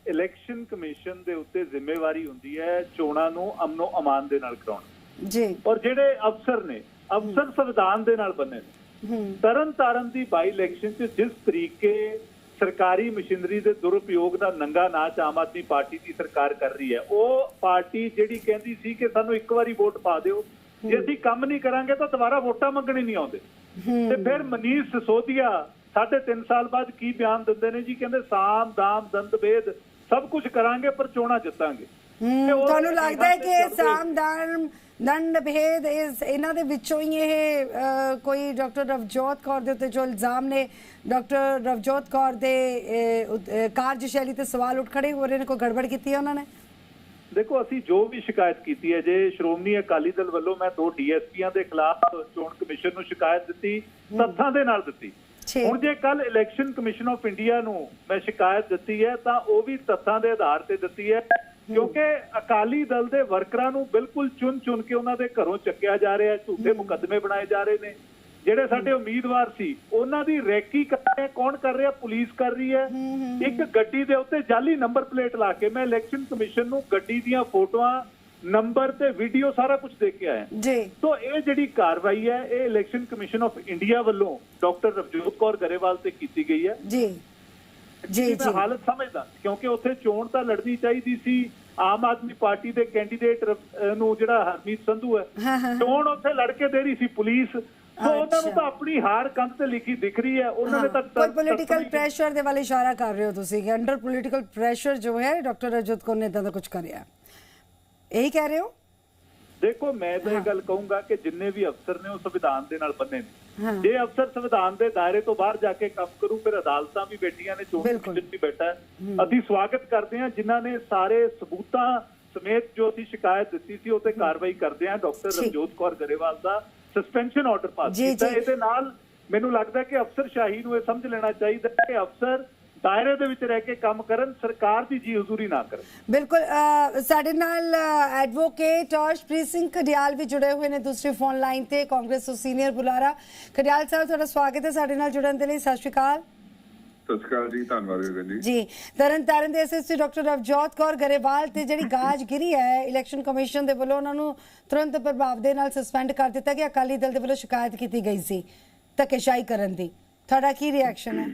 ਇਲੈਕਸ਼ਨ ਕਮਿਸ਼ਨ ਦੇ ਉੱਤੇ ਜ਼ਿੰਮੇਵਾਰੀ ਹੁੰਦੀ ਹੈ ਚੋਣਾਂ ਨੂੰ ਅਮਨੋ ਅਮਾਨ ਦੇ ਨਾਲ ਕਰਾਉਣ। ਜੀ। ਔਰ ਜਿਹੜੇ ਅਫਸਰ ਨੇ ਅਫਸਰ ਸੰਵਿਧਾਨ ਦੇ ਨਾਲ ਬਣੇ ਨੇ। ਤਰਨ ਤਾਰਨ ਦੀ ਬਾਈ ਇਲੈਕਸ਼ਨ 'ਚ ਜਿਸ ਤਰੀਕੇ ਸਰਕਾਰੀ ਮਸ਼ੀਨਰੀ ਦੇ ਦੁਰਉਪਯੋਗ ਦਾ ਨੰਗਾ ਨਾਚ ਆਮ ਆਦਮੀ ਪਾਰਟੀ ਦੀ ਸਰਕਾਰ ਕਰ ਰਹੀ ਹੈ ਉਹ ਪਾਰਟੀ ਜਿਹੜੀ ਕਹਿੰਦੀ ਸੀ ਕਿ ਸਾਨੂੰ ਇੱਕ ਵਾਰੀ ਵੋਟ ਪਾ ਦਿਓ ਜੇ ਅਸੀਂ ਕੰਮ ਨਹੀਂ ਕਰਾਂਗੇ ਤਾਂ ਦੁਬਾਰਾ ਵੋਟਾਂ ਮੰਗਣੇ ਨਹੀਂ ਆਉਂਦੇ। ਤੇ ਫਿਰ ਮਨੀਸ਼ ਸਿਸੋਦੀਆ ਸਾਢੇ ਤਿੰਨ ਸਾਲ ਬਾਅਦ ਕੀ ਬਿਆਨ ਦਿੰਦੇ ਨੇ ਜੀ? ਕਹਿੰਦੇ ਸਾਮ ਦਾਮ ਦੰਦ ਭੇਦ ਸਭ ਕੁਝ ਕਰਾਂਗੇ ਪਰ ਚੋਣਾਂ ਜਿੱਤਾਂਗੇ। ਤੁਹਾਨੂੰ ਲੱਗਦਾ ਹੈ ਕਿ ਇਹ ਕਰਦੇ- ਸਾਮਦਾਨ ਦੰਡ ਭੇਦ ਇਸ ਇਹਨਾਂ ਦੇ ਵਿੱਚੋਂ ਹੀ ਇਹ ਕੋਈ ਡਾਕਟਰ ਰਵਜੋਤ ਕੌਰ ਦੇ ਉੱਤੇ ਜੋ ਇਲਜ਼ਾਮ ਨੇ ਡਾਕਟਰ ਰਵਜੋਤ ਕੌਰ ਦੇ ਕਾਰਜਸ਼ੈਲੀ ਤੇ ਸਵਾਲ ਉੱਠ ਖੜੇ ਹੋ ਰਹੇ ਨੇ ਕੋਈ ਗੜਬੜ ਕੀਤੀ ਹੈ ਉਹਨਾਂ ਨੇ? ਦੇਖੋ ਅਸੀਂ ਜੋ ਵੀ ਸ਼ਿਕਾਇਤ ਕੀਤੀ ਹੈ ਜੇ ਸ਼੍ਰੋਮਣੀ ਅਕਾਲੀ ਦਲ ਵੱਲੋਂ ਮੈਂ ਦੋ ਡੀਐਸਪੀਆਂ ਦੇ ਖਿਲਾਫ ਚੋਣ ਕਮਿਸ਼ਨ ਨੂੰ ਸ਼ਿਕਾਇਤ ਦਿੱਤੀ ਤੱਥਾਂ ਦੇ ਨਾਲ ਦਿੱਤੀ। ਹੁਣ ਜੇ ਕੱਲ ਇਲੈਕਸ਼ਨ ਕਮਿਸ਼ਨ ਆਫ ਇੰਡੀਆ ਨੂੰ ਮੈਂ ਸ਼ਿਕਾਇਤ ਦਿੱਤੀ ਹੈ ਤਾਂ ਉਹ ਵੀ ਤੱਥਾਂ ਦੇ ਆਧਾਰ ਤੇ ਦਿੱਤੀ ਹੈ। ਕਿਉਂਕਿ ਅਕਾਲੀ ਦਲ ਦੇ ਵਰਕਰਾਂ ਨੂੰ ਬਿਲਕੁਲ ਚੁਣ ਚੁਣ ਕੇ ਉਹਨਾਂ ਦੇ ਘਰੋਂ ਚੱਕਿਆ ਜਾ ਰਿਹਾ ਹੈ ਝੂਠੇ ਮੁਕੱਦਮੇ ਬਣਾਏ ਜਾ ਰਹੇ ਨੇ। ਜਿਹੜੇ ਸਾਡੇ ਉਮੀਦਵਾਰ ਸੀ ਉਹਨਾਂ ਦੀ ਰੈਕੀ ਕਰ ਰਿਹਾ ਕੌਣ ਕਰ ਰਿਹਾ ਪੁਲਿਸ ਕਰ ਰਹੀ ਹੈ। ਇੱਕ ਗੱਡੀ ਦੇ ਉੱਤੇ ਜਾਲੀ ਨੰਬਰ ਪਲੇਟ ਲਾ ਕੇ ਮੈਂ ਇਲੈਕਸ਼ਨ ਕਮਿਸ਼ਨ ਨੂੰ ਗੱਡੀ ਦੀਆਂ ਫੋਟੋਆਂ ਨੰਬਰ ਤੇ ਵੀਡੀਓ ਸਾਰਾ ਕੁਝ ਦੇਖ ਕੇ ਹਾਂ। ਜੀ। ਤੋ ਇਹ ਜਿਹੜੀ ਕਾਰਵਾਈ ਹੈ ਇਹ ਇਲੈਕਸ਼ਨ ਕਮਿਸ਼ਨ ਆਫ ਇੰਡੀਆ ਵੱਲੋਂ ਡਾਕਟਰ ਰਵਜੋਤ ਕੌਰ ਗਰੇਵਾਲ ਤੇ ਕੀਤੀ ਗਈ ਹੈ। ਜੀ। ਜੀ ਜੀ। ਹਾਲਤ ਸਮਝਦਾ ਕਿਉਂਕਿ ਉੱਥੇ ਚੋਣ ਤਾਂ ਲੜਨੀ ਚਾਹੀਦੀ ਸੀ। ਆਮ ਆਦਮੀ ਪਾਰਟੀ ਦੇ ਕੈਂਡੀਡੇਟ ਨੂੰ ਜਿਹੜਾ ਹਰਮੀਤ ਸੰਧੂ ਹਾਂ। ਚੋਣ ਉੱਥੇ ਲੜ ਕੇ ਦੇ ਰਹੀ ਸੀ ਪੁਲਿਸ। ਸੋ ਉਹਨਾਂ ਨੂੰ। ਤਾਂ ਆਪਣੀ ਹਾਰ ਕੰਧ ਤੇ ਲਿਖੀ ਦਿਖ ਰਹੀ ਹੈ। ਉਹਨਾਂ ਨੇ ਤਾਂ ਪੋਲੀਟੀਕਲ ਪ੍ਰੈਸ਼ਰ ਦੇ ਵੱਲ ਇਸ਼ਾਰਾ ਕਰ ਰਹੇ ਹੋ ਤੁਸੀਂ ਕਿ ਅੰਡਰ ਪੋਲੀਟੀਕਲ ਪ੍ਰੈਸ਼ਰ ਜੋ ਹੈ ਡਾਕਟਰ ਰਜਤ ਕੌਰ ਨੇ ਇਦਾਂ ਦਾ ਕੁਝ ਕਰਿਆ। ਇਹੀ ਕਹਿ ਰਹੇ ਹੋ ਦੇਖੋ ਮੈਂ ਤਾਂ ਇਹ ਗੱਲ ਕਹੂੰਗਾ ਕਿ ਜਿੰਨੇ ਵੀ ਅਫਸਰ ਨੇ ਉਹ ਸੰਵਿਧਾਨ ਦੇ ਨਾਲ ਬੰਨੇ। ਨੇ ਜੇ ਅਫਸਰ ਸੰਵਿਧਾਨ ਦੇ ਦਾਇਰੇ ਤੋਂ ਬਾਹਰ ਜਾ ਕੇ ਕੰਮ ਕਰੂ ਫਿਰ ਅਦਾਲਤਾਂ ਵੀ ਬੈਠੀਆਂ ਨੇ ਚੋਣ। ਕਮਿਸ਼ਨ ਵੀ ਬੈਠਾ ਅਸੀਂ ਸਵਾਗਤ ਕਰਦੇ ਹਾਂ ਜਿਨ੍ਹਾਂ ਨੇ ਸਾਰੇ ਸਬੂਤਾਂ ਸਮੇਤ ਜੋ ਅਸੀਂ ਸ਼ਿਕਾਇਤ ਦਿੱਤੀ ਸੀ ਉਹ ਤੇ ਕਾਰਵਾਈ ਕਰਦੇ ਹਾਂ ਡਾਕਟਰ। ਰਵਜੋਤ ਕੌਰ ਗਰੇਵਾਲ ਦਾ ਸਸਪੈਂਸ਼ਨ ਆਰਡਰ ਪਾਸ ਕੀਤਾ। ਇਹਦੇ ਨਾਲ ਮੈਨੂੰ ਲੱਗਦਾ ਕਿ ਅਫਸਰ ਸ਼ਾਹੀ ਨੂੰ ਇਹ ਸਮਝ ਲੈਣਾ ਚਾਹੀਦਾ ਹੈ ਕਿ ਅਫਸਰ ਦਾਇਰੇ ਦੇ ਵਿੱਚ ਰਹਿ ਕੇ ਕੰਮ ਕਰਨ ਸਰਕਾਰ ਦੀ ਜੀ ਹਜ਼ੂਰੀ ਨਾ ਕਰਨ। ਬਿਲਕੁਲ ਸਾਡੇ ਨਾਲ ਐਡਵੋਕੇਟ ਅਰਸ਼ਪ੍ਰੀਤ ਸਿੰਘ ਖਡਿਆਲ ਵੀ ਜੁੜੇ ਹੋਏ ਨੇ ਦੂਸਰੀ ਫੋਨ ਲਾਈਨ ਤੇ ਕਾਂਗਰਸ ਤੋਂ ਸੀਨੀਅਰ ਬੁਲਾਰਾ। ਖਡਿਆਲ ਸਾਹਿਬ ਤੁਹਾਡਾ ਸਵਾਗਤ ਹੈ ਸਾਡੇ ਨਾਲ ਜੁੜਨ ਦੇ ਲਈ। ਸਤਿ ਸ਼੍ਰੀ ਅਕਾਲ। ਸਤਿ ਸ਼੍ਰੀ ਅਕਾਲ ਜੀ ਧੰਨਵਾਦ ਜੀ ਜੀ। ਤਰਨ ਤਾਰਨ ਦੇ ਐਸਐਸਪੀ ਡਾਕਟਰ ਰਵਜੋਤ ਕੌਰ ਗਰੇਵਾਲ ਤੇ ਜਿਹੜੀ ਗਾਜ ਗਿਰੀ ਹੈ ਇਲੈਕਸ਼ਨ ਕਮਿਸ਼ਨ ਦੇ ਵੱਲੋਂ ਉਹਨਾਂ ਨੂੰ ਤੁਰੰਤ ਪ੍ਰਭਾਵ ਦੇ ਨਾਲ ਸਸਪੈਂਡ ਕਰ ਦਿੱਤਾ ਗਿਆ। ਅਕਾਲੀ ਦਲ ਦੇ ਵੱਲੋਂ ਸ਼ਿਕਾਇਤ ਕੀਤੀ ਗਈ ਸੀ ਧੱਕੇਸ਼ਾਹੀ ਕਰਨ ਦੀ। ਤੁਹਾਡਾ ਕੀ ਰਿਐਕਸ਼ਨ ਹੈ?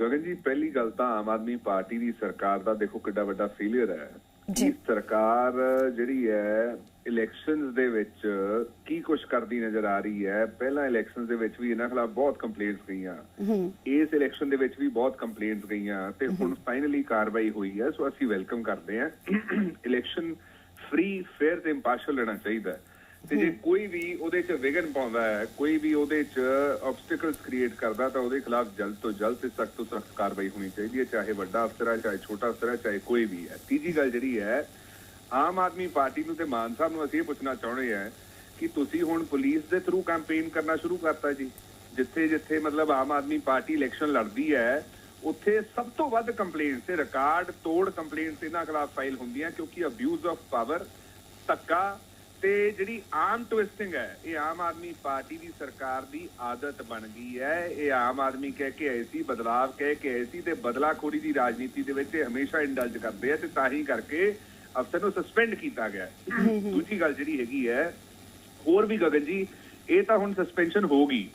ਗਗਨ ਜੀ ਪਹਿਲੀ ਗੱਲ ਤਾਂ ਆਮ ਆਦਮੀ ਪਾਰਟੀ ਦੀ ਸਰਕਾਰ ਦਾ ਦੇਖੋ ਕਿੱਡਾ ਵੱਡਾ ਫੇਲਿਅਰ ਹੈ। ਜੀ। ਸਰਕਾਰ ਜਿਹੜੀ ਹੈ ਇਲੈਕਸ਼ਨਸ ਦੇ ਵਿੱਚ ਕੀ ਕੁਝ ਕਰਦੀ ਨਜ਼ਰ ਆ ਰਹੀ ਹੈ? ਪਹਿਲਾਂ ਇਲੈਕਸ਼ਨਸ ਦੇ ਵਿੱਚ ਵੀ ਇਹਨਾਂ ਖਿਲਾਫ ਬਹੁਤ ਕੰਪਲੇਂਟਸ ਗਈਆਂ। ਇਸ ਇਲੈਕਸ਼ਨ ਦੇ ਵਿੱਚ ਵੀ ਬਹੁਤ ਕੰਪਲੇਂਟਸ ਗਈਆਂ ਤੇ ਹੁਣ ਫਾਈਨਲੀ ਕਾਰਵਾਈ ਹੋਈ ਹੈ ਸੋ ਅਸੀਂ ਵੈਲਕਮ ਕਰਦੇ ਹਾਂ। ਇਲੈਕਸ਼ਨ ਫ੍ਰੀ ਫੇਅਰ ਤੇ ਇੰਪਾਰਸ਼ਲ ਰਹਿਣਾ ਚਾਹੀਦਾ ਹੈ। ਤੇ ਜੇ ਕੋਈ ਵੀ ਉਹਦੇ 'ਚ ਵਿਗਨ ਪਾਉਂਦਾ ਹੈ, ਕੋਈ ਵੀ ਉਹਦੇ 'ਚ ਆਬਸਟੀਕਲਸ ਕ੍ਰੀਏਟ ਕਰਦਾ ਤਾਂ ਉਹਦੇ ਖਿਲਾਫ ਜਲਦ ਤੋਂ ਜਲਦ ਤੇ ਸਖਤ ਤੋਂ ਸਖਤ ਕਾਰਵਾਈ ਹੋਣੀ ਚਾਹੀਦੀ ਹੈ, ਚਾਹੇ ਵੱਡਾ ਅਫਸਰ ਹੈ, ਚਾਹੇ ਛੋਟਾ ਅਫਸਰ ਹੈ, ਚਾਹੇ ਕੋਈ ਵੀ ਹੈ। ਤੀਜੀ ਗੱਲ ਜਿਹੜੀ ਹੈ, ਆਮ ਆਦਮੀ ਪਾਰਟੀ ਨੂੰ ਤੇ ਮਾਨ ਸਾਹਿਬ ਨੂੰ ਅਸੀਂ ਇਹ ਪੁੱਛਣਾ ਚਾਹੁੰਦੇ ਹਾਂ ਕਿ ਤੁਸੀਂ ਹੁਣ ਪੁਲਿਸ ਦੇ ਥਰੂ ਕੈਂਪੇਨ ਕਰਨਾ ਸ਼ੁਰੂ ਕਰਤਾ ਜੀ, ਜਿੱਥੇ ਜਿੱਥੇ ਮਤਲਬ ਆਮ ਆਦਮੀ ਪਾਰਟੀ ਇਲੈਕਸ਼ਨ ਲੜਦੀ ਹੈ, ਉੱਥੇ ਸਭ ਤੋਂ ਵੱਧ ਕੰਪਲੇਂਟਸ ਤੇ ਰਿਕਾਰਡ ਤੋੜ ਕੰਪਲੇਂਟਸ ਇਹਨਾਂ ਖਿਲਾਫ ਫਾਈਲ ਹੁੰਦੀਆਂ, ਕਿਉਂਕਿ ਅਬਿਊਜ਼ ਆਫ ਪਾਵਰ ਧੱਕਾ ਤੇ ਜਿਹੜੀ ਆਮ ਟਵਿਸਟਿੰਗ ਹੈ ਇਹ ਆਮ ਆਦਮੀ ਪਾਰਟੀ ਦੀ ਸਰਕਾਰ ਦੀ ਆਦਤ ਬਣ ਗਈ ਹੈ ਇਹ ਆਮ ਆਦਮੀ ਕਹਿ ਕੇ ਆਏ ਸੀ ਬਦਲਾਵ ਕਹਿ ਕੇ ਆਏ ਸੀ ਤੇ ਬਦਲਾਖੋਰੀ ਦੀ ਰਾਜਨੀਤੀ ਦੇ ਵਿੱਚ ਹਮੇਸ਼ਾ ਇੰਡਲਜ ਕਰਦੇ ਆ ਤੇ ਤਾਂ ਹੀ ਕਰਕੇ ਅਫਸਰ ਨੂੰ ਸਸਪੈਂਡ ਕੀਤਾ ਗਿਆ। ਦੂਜੀ ਗੱਲ ਜਿਹੜੀ ਹੈਗੀ ਹੈ ਹੋਰ ਵੀ ਗਗਨ ਜੀ ਇਹ ਤਾਂ ਹੁਣ ਸਸਪੈਂਸ਼ਨ ਹੋ ਗਈ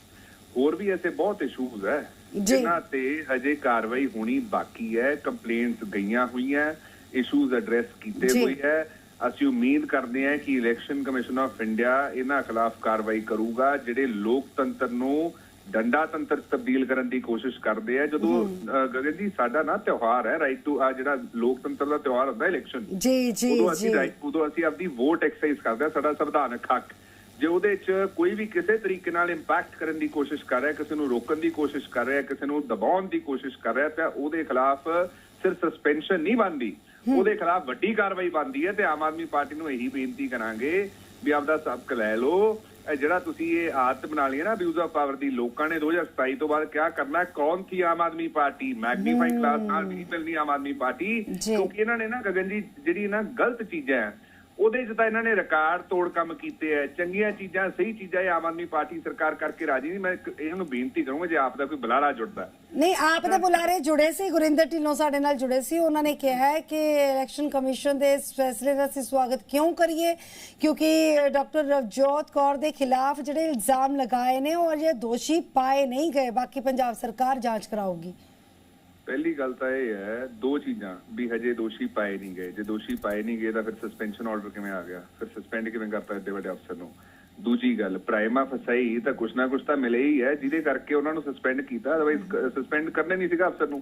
ਹੋਰ ਵੀ ਐਸੇ ਬਹੁਤ ਇਸ਼ੂਜ਼ ਹੈ। ਜਿਨ੍ਹਾਂ ਤੇ ਹਜੇ ਕਾਰਵਾਈ ਹੋਣੀ ਬਾਕੀ ਹੈ ਕੰਪਲੇਂਟਸ ਗਈਆਂ ਹੋਈਆਂ ਇਸ਼ੂਜ਼ ਐਡਰੈਸ ਕੀਤੇ। ਹੋਏ ਹੈ ਅਸੀਂ ਉਮੀਦ ਕਰਦੇ ਹਾਂ ਕਿ ਇਲੈਕਸ਼ਨ ਕਮਿਸ਼ਨ ਆਫ ਇੰਡੀਆ ਇਹਨਾਂ ਖਿਲਾਫ ਕਾਰਵਾਈ ਕਰੂਗਾ ਜਿਹੜੇ ਲੋਕਤੰਤਰ ਨੂੰ ਡੰਡਾ ਤੰਤਰ ਤਬਦੀਲ ਕਰਨ ਦੀ ਕੋਸ਼ਿਸ਼ ਕਰਦੇ ਆ। ਜਦੋਂ ਗਗਨ ਜੀ ਸਾਡਾ ਨਾ ਤਿਉਹਾਰ ਹੈ ਰਾਈਟ ਟੂ ਆ ਜਿਹੜਾ ਲੋਕਤੰਤਰ ਦਾ ਤਿਉਹਾਰ ਹੁੰਦਾ ਇਲੈਕਸ਼ਨ। ਜੀ ਜੀ ਉਦੋਂ ਅਸੀਂ right- ਉਦੋਂ ਅਸੀਂ ਆਪਦੀ ਵੋਟ ਐਕਸਰਸਾਈਜ਼ ਕਰਦੇ ਹਾਂ ਸਾਡਾ ਸੰਵਿਧਾਨਕ ਹੱਕ। ਜੇ ਉਹਦੇ 'ਚ ਕੋਈ ਵੀ ਕਿਸੇ ਤਰੀਕੇ ਨਾਲ ਇੰਪੈਕਟ ਕਰਨ ਦੀ ਕੋਸ਼ਿਸ਼ ਕਰ ਰਿਹਾ ਕਿਸੇ ਨੂੰ ਰੋਕਣ ਦੀ ਕੋਸ਼ਿਸ਼ ਕਰ ਰਿਹਾ ਕਿਸੇ ਨੂੰ ਦਬਾਉਣ ਦੀ ਕੋਸ਼ਿਸ਼ ਕਰ ਰਿਹਾ ਤਾਂ ਉਹਦੇ ਖਿਲਾਫ ਸਿਰਫ ਸਸਪੈਂਸ਼ਨ ਨਹੀਂ ਬਣਦੀ। ਉਹਦੇ ਖਿਲਾਫ ਵੱਡੀ ਕਾਰਵਾਈ ਬਣਦੀ ਹੈ ਤੇ ਆਮ ਆਦਮੀ ਪਾਰਟੀ ਨੂੰ ਇਹੀ ਬੇਨਤੀ ਕਰਾਂਗੇ ਵੀ ਆਪਦਾ ਸਬਕ ਲੈ ਲਓ ਇਹ ਜਿਹੜਾ ਤੁਸੀਂ ਇਹ ਆਦਤ ਬਣਾ ਲਈ ਹੈ ਨਾ ਅਬਿਊਜ਼ ਆਫ ਪਾਵਰ ਦੀ ਲੋਕਾਂ ਨੇ 2027 ਤੋਂ ਬਾਅਦ ਕਿਆ ਕਰਨਾ? ਕੌਣ ਥੀ ਆਮ ਆਦਮੀ ਪਾਰਟੀ ਮੈਗਨੀਫਾਈਂਗ ਕਲਾਸ ਨਾਲ ਵੀ ਮਿਲਣੀ ਆਮ ਆਦਮੀ ਪਾਰਟੀ। ਕਿਉਂਕਿ ਇਹਨਾਂ ਨੇ ਨਾ ਗਗਨ ਜੀ ਜਿਹੜੀ ਨਾ ਗਲਤ ਚੀਜ਼ਾਂ ਹੈ ਉਹਦੇ 'ਚ ਤਾਂ ਇਹਨਾਂ ਨੇ ਰਿਕਾਰਡ ਤੋੜ ਕੰਮ ਕੀਤੇ ਐ ਚੰਗੀਆਂ ਚੀਜ਼ਾਂ, ਸਹੀ ਚੀਜ਼ਾਂ ਇਹ ਆਮ ਆਦਮੀ ਪਾਰਟੀ ਸਰਕਾਰ ਕਰਕੇ ਰਾਜੀ ਨਹੀਂ। ਮੈਂ ਇਹਨਾਂ ਨੂੰ ਬੇਨਤੀ ਕਰੂੰਗਾ ਜੇ ਆਪ ਦਾ ਕੋਈ ਬੁਲਾਰਾ ਜੁੜਦਾ। ਨਹੀਂ, ਆਪ ਦੇ ਬੁਲਾਰੇ ਜੁੜੇ ਸੀ, ਗੁਰਿੰਦਰ ਢਿੱਲੋਂ ਸਾਡੇ ਨਾਲ ਜੁੜੇ ਸੀ। ਉਹਨਾਂ ਨੇ ਕਿਹਾ ਹੈ ਕਿ ਇਲੈਕਸ਼ਨ ਕਮਿਸ਼ਨ ਦੇ ਇਸ ਫੈਸਲੇ ਦਾ ਅਸੀਂ ਸਵਾਗਤ ਕਿਉਂ ਕਰੀਏ? ਕਿਉਂਕਿ ਡਾਕਟਰ ਰਵਜੋਤ ਕੌਰ ਦੇ ਖਿਲਾਫ ਜਿਹੜੇ ਇਲਜ਼ਾਮ ਲਗਾਏ ਨੇ, ਉਹ ਅਜੇ ਦੋਸ਼ੀ ਪਾਏ ਨਹੀਂ ਗਏ। ਬਾਕੀ ਪੰਜਾਬ ਸਰਕਾਰ ਜਾਂਚ ਕਰਾਊਗੀ। ਪਹਿਲੀ ਗੱਲ ਤਾਂ ਇਹ ਹੈ ਦੋ ਚੀਜ਼ਾਂ ਵੀ ਹਜੇ ਦੋਸ਼ੀ ਪਾਏ ਨਹੀਂ ਗਏ। ਜੇ ਦੋਸ਼ੀ ਪਾਏ ਨਹੀਂ ਗਏ ਤਾਂ ਫਿਰ ਸਸਪੈਂਸ਼ਨ ਆਰਡਰ ਕਿਵੇਂ ਆ ਗਿਆ? ਫਿਰ ਸਸਪੈਂਡ ਕਿਵੇਂ ਕਰਤਾ ਏਡੇ ਵੱਡੇ ਅਫਸਰ ਨੂੰ? ਦੂਜੀ ਗੱਲ ਪ੍ਰਾਈਮਾ ਫਸਾਈ ਤਾਂ ਕੁਛ ਨਾ ਕੁਛ ਤਾਂ ਮਿਲੇ ਹੀ ਹੈ ਜਿਹਦੇ ਕਰਕੇ ਉਹਨਾਂ ਨੂੰ ਸਸਪੈਂਡ ਕੀਤਾ ਅਦਰਵਾਈਜ਼ ਸਸਪੈਂਡ ਕਰਨੇ ਨਹੀਂ ਸੀਗਾ ਅਫਸਰ ਨੂੰ।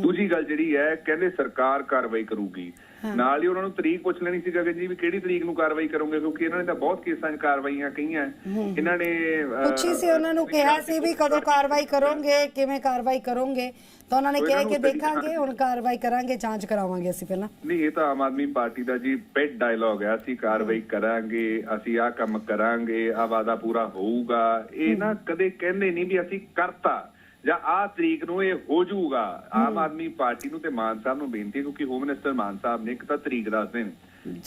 ਦੂਜੀ ਗੱਲ ਜਿਹੜੀ ਹੈ ਕਹਿੰਦੇ ਸਰਕਾਰ ਕਾਰਵਾਈ ਕਰੂਗੀ। ਨਾਲ ਹੀ ਉਹਨਾਂ ਨੂੰ ਤਰੀਕ ਪੁੱਛ ਲੈਣੀ ਸੀ ਗਗਨ ਜੀ ਵੀ ਕਿਹੜੀ ਤਰੀਕ ਨੂੰ ਕਾਰਵਾਈ ਕਰੋਗੇ ਕਿਉਂਕਿ ਇਹਨਾਂ ਨੇ ਤਾਂ ਬਹੁਤ ਕੇਸਾਂ 'ਚ ਕਾਰਵਾਈਆਂ ਕਹੀਆਂ। ਇਹਨਾਂ ਨੇ ਪੁੱਛੀ ਸੀ ਉਹਨਾਂ ਨੂੰ ਕਿਹਾ ਸੀ ਵੀ ਕਦੋਂ ਕਾਰਵਾਈ ਕਰੋਗੇ ਕਿਵੇਂ ਕਾਰਵਾਈ ਕਰੋਗੇ। ਤਾਂ ਉਹਨਾਂ ਨੇ ਕਿਹਾ ਕਿ ਦੇਖਾਂਗੇ ਹੁਣ ਕਾਰਵਾਈ ਕਰਾਂਗੇ ਜਾਂਚ ਕਰਾਵਾਂਗੇ ਅਸੀਂ ਪਹਿਲਾਂ। ਨਹੀਂ ਇਹ ਤਾਂ ਆਮ ਆਦਮੀ ਪਾਰਟੀ ਦਾ ਜੀ ਪੈਟ ਡਾਇਲੌਗ ਹੈ ਅਸੀਂ ਕਾਰਵਾਈ ਕਰਾਂਗੇ ਅਸੀਂ ਆਹ ਕੰਮ ਕਰਾਂਗੇ ਆ ਵਾਦਾ ਪੂਰਾ ਹੋਊਗਾ। ਇਹ ਨਾ ਕਦੇ ਕਹਿੰਦੇ ਨਹੀਂ ਵੀ ਅਸੀਂ ਕਰਤਾ। ਜਾਂ ਆਹ ਤਰੀਕ ਨੂੰ ਇਹ ਹੋ ਜਾਊਗਾ ਆਮ ਆਦਮੀ ਪਾਰਟੀ ਨੂੰ ਤੇ ਮਾਨ ਸਾਹਿਬ ਨੂੰ ਬੇਨਤੀ ਹੈ ਕਿਉਂਕਿ ਹੋਮ ਮਿਨਿਸਟਰ ਮਾਨ ਸਾਹਿਬ ਨੇ ਇੱਕ ਤਾਂ ਤਰੀਕ ਦੱਸਦੇ ਨੇ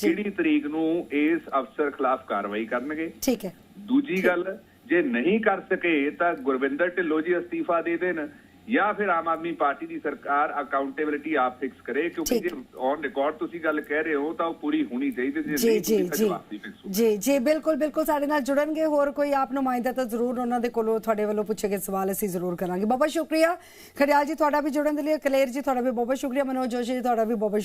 ਕਿਹੜੀ ਤਰੀਕ ਨੂੰ ਇਸ ਅਫਸਰ ਖਿਲਾਫ ਕਾਰਵਾਈ ਕਰਨਗੇ? ਠੀਕ ਹੈ। ਦੂਜੀ ਗੱਲ ਜੇ ਨਹੀਂ ਕਰ ਸਕੇ ਤਾਂ ਗੁਰਵਿੰਦਰ ਢਿੱਲੋਂ ਜੀ ਅਸਤੀਫਾ ਦੇ ਦੇਣ। ਜਾਂ ਫਿਰ ਆਮ ਆਦਮੀ ਪਾਰਟੀ ਦੀ ਸਰਕਾਰ ਅਕਾਊਂਟੇਬਿਲਿਟੀ ਆਪ ਫਿਕਸ ਕਰੇ ਕਿਉਂਕਿ। ਜੇ ਔਨ ਰਿਕਾਰਡ ਤੁਸੀਂ ਗੱਲ ਕਹਿ ਰਹੇ ਹੋ ਤਾਂ ਉਹ ਪੂਰੀ ਹੋਣੀ ਚਾਹੀਦੀ ਜੇ ਨਹੀਂ ਜੀ ਜੀ। ਜੀ ਜੀ ਬਿਲਕੁਲ ਬਿਲਕੁਲ ਸਾਡੇ ਨਾਲ ਜੁੜਨਗੇ ਹੋਰ ਕੋਈ ਆਪ ਨੁਮਾਇੰਦਾ ਤਾਂ ਜ਼ਰੂਰ ਉਹਨਾਂ ਦੇ ਕੋਲੋਂ ਤੁਹਾਡੇ ਵੱਲੋਂ ਪੁੱਛੇ ਗਏ ਸਵਾਲ ਅਸੀਂ ਜ਼ਰੂਰ ਕਰਾਂਗੇ ਬਹੁਤ ਬਹੁਤ ਸ਼ੁਕਰੀਆ ਖੜਿਆਲ ਜੀ ਤੁਹਾਡਾ ਵੀ ਜੁੜਨ ਦੇ ਲਈ ਕਲੇਰ ਜੀ ਤੁਹਾਡਾ ਵੀ ਬਹੁਤ ਬਹੁਤ ਸ਼ੁਕਰੀਆ ਮਨੋਜ ਜੋਸ਼ੀ ਜੀ ਤੁਹਾਡਾ ਵੀ ਬਹੁਤ ਬਹੁਤ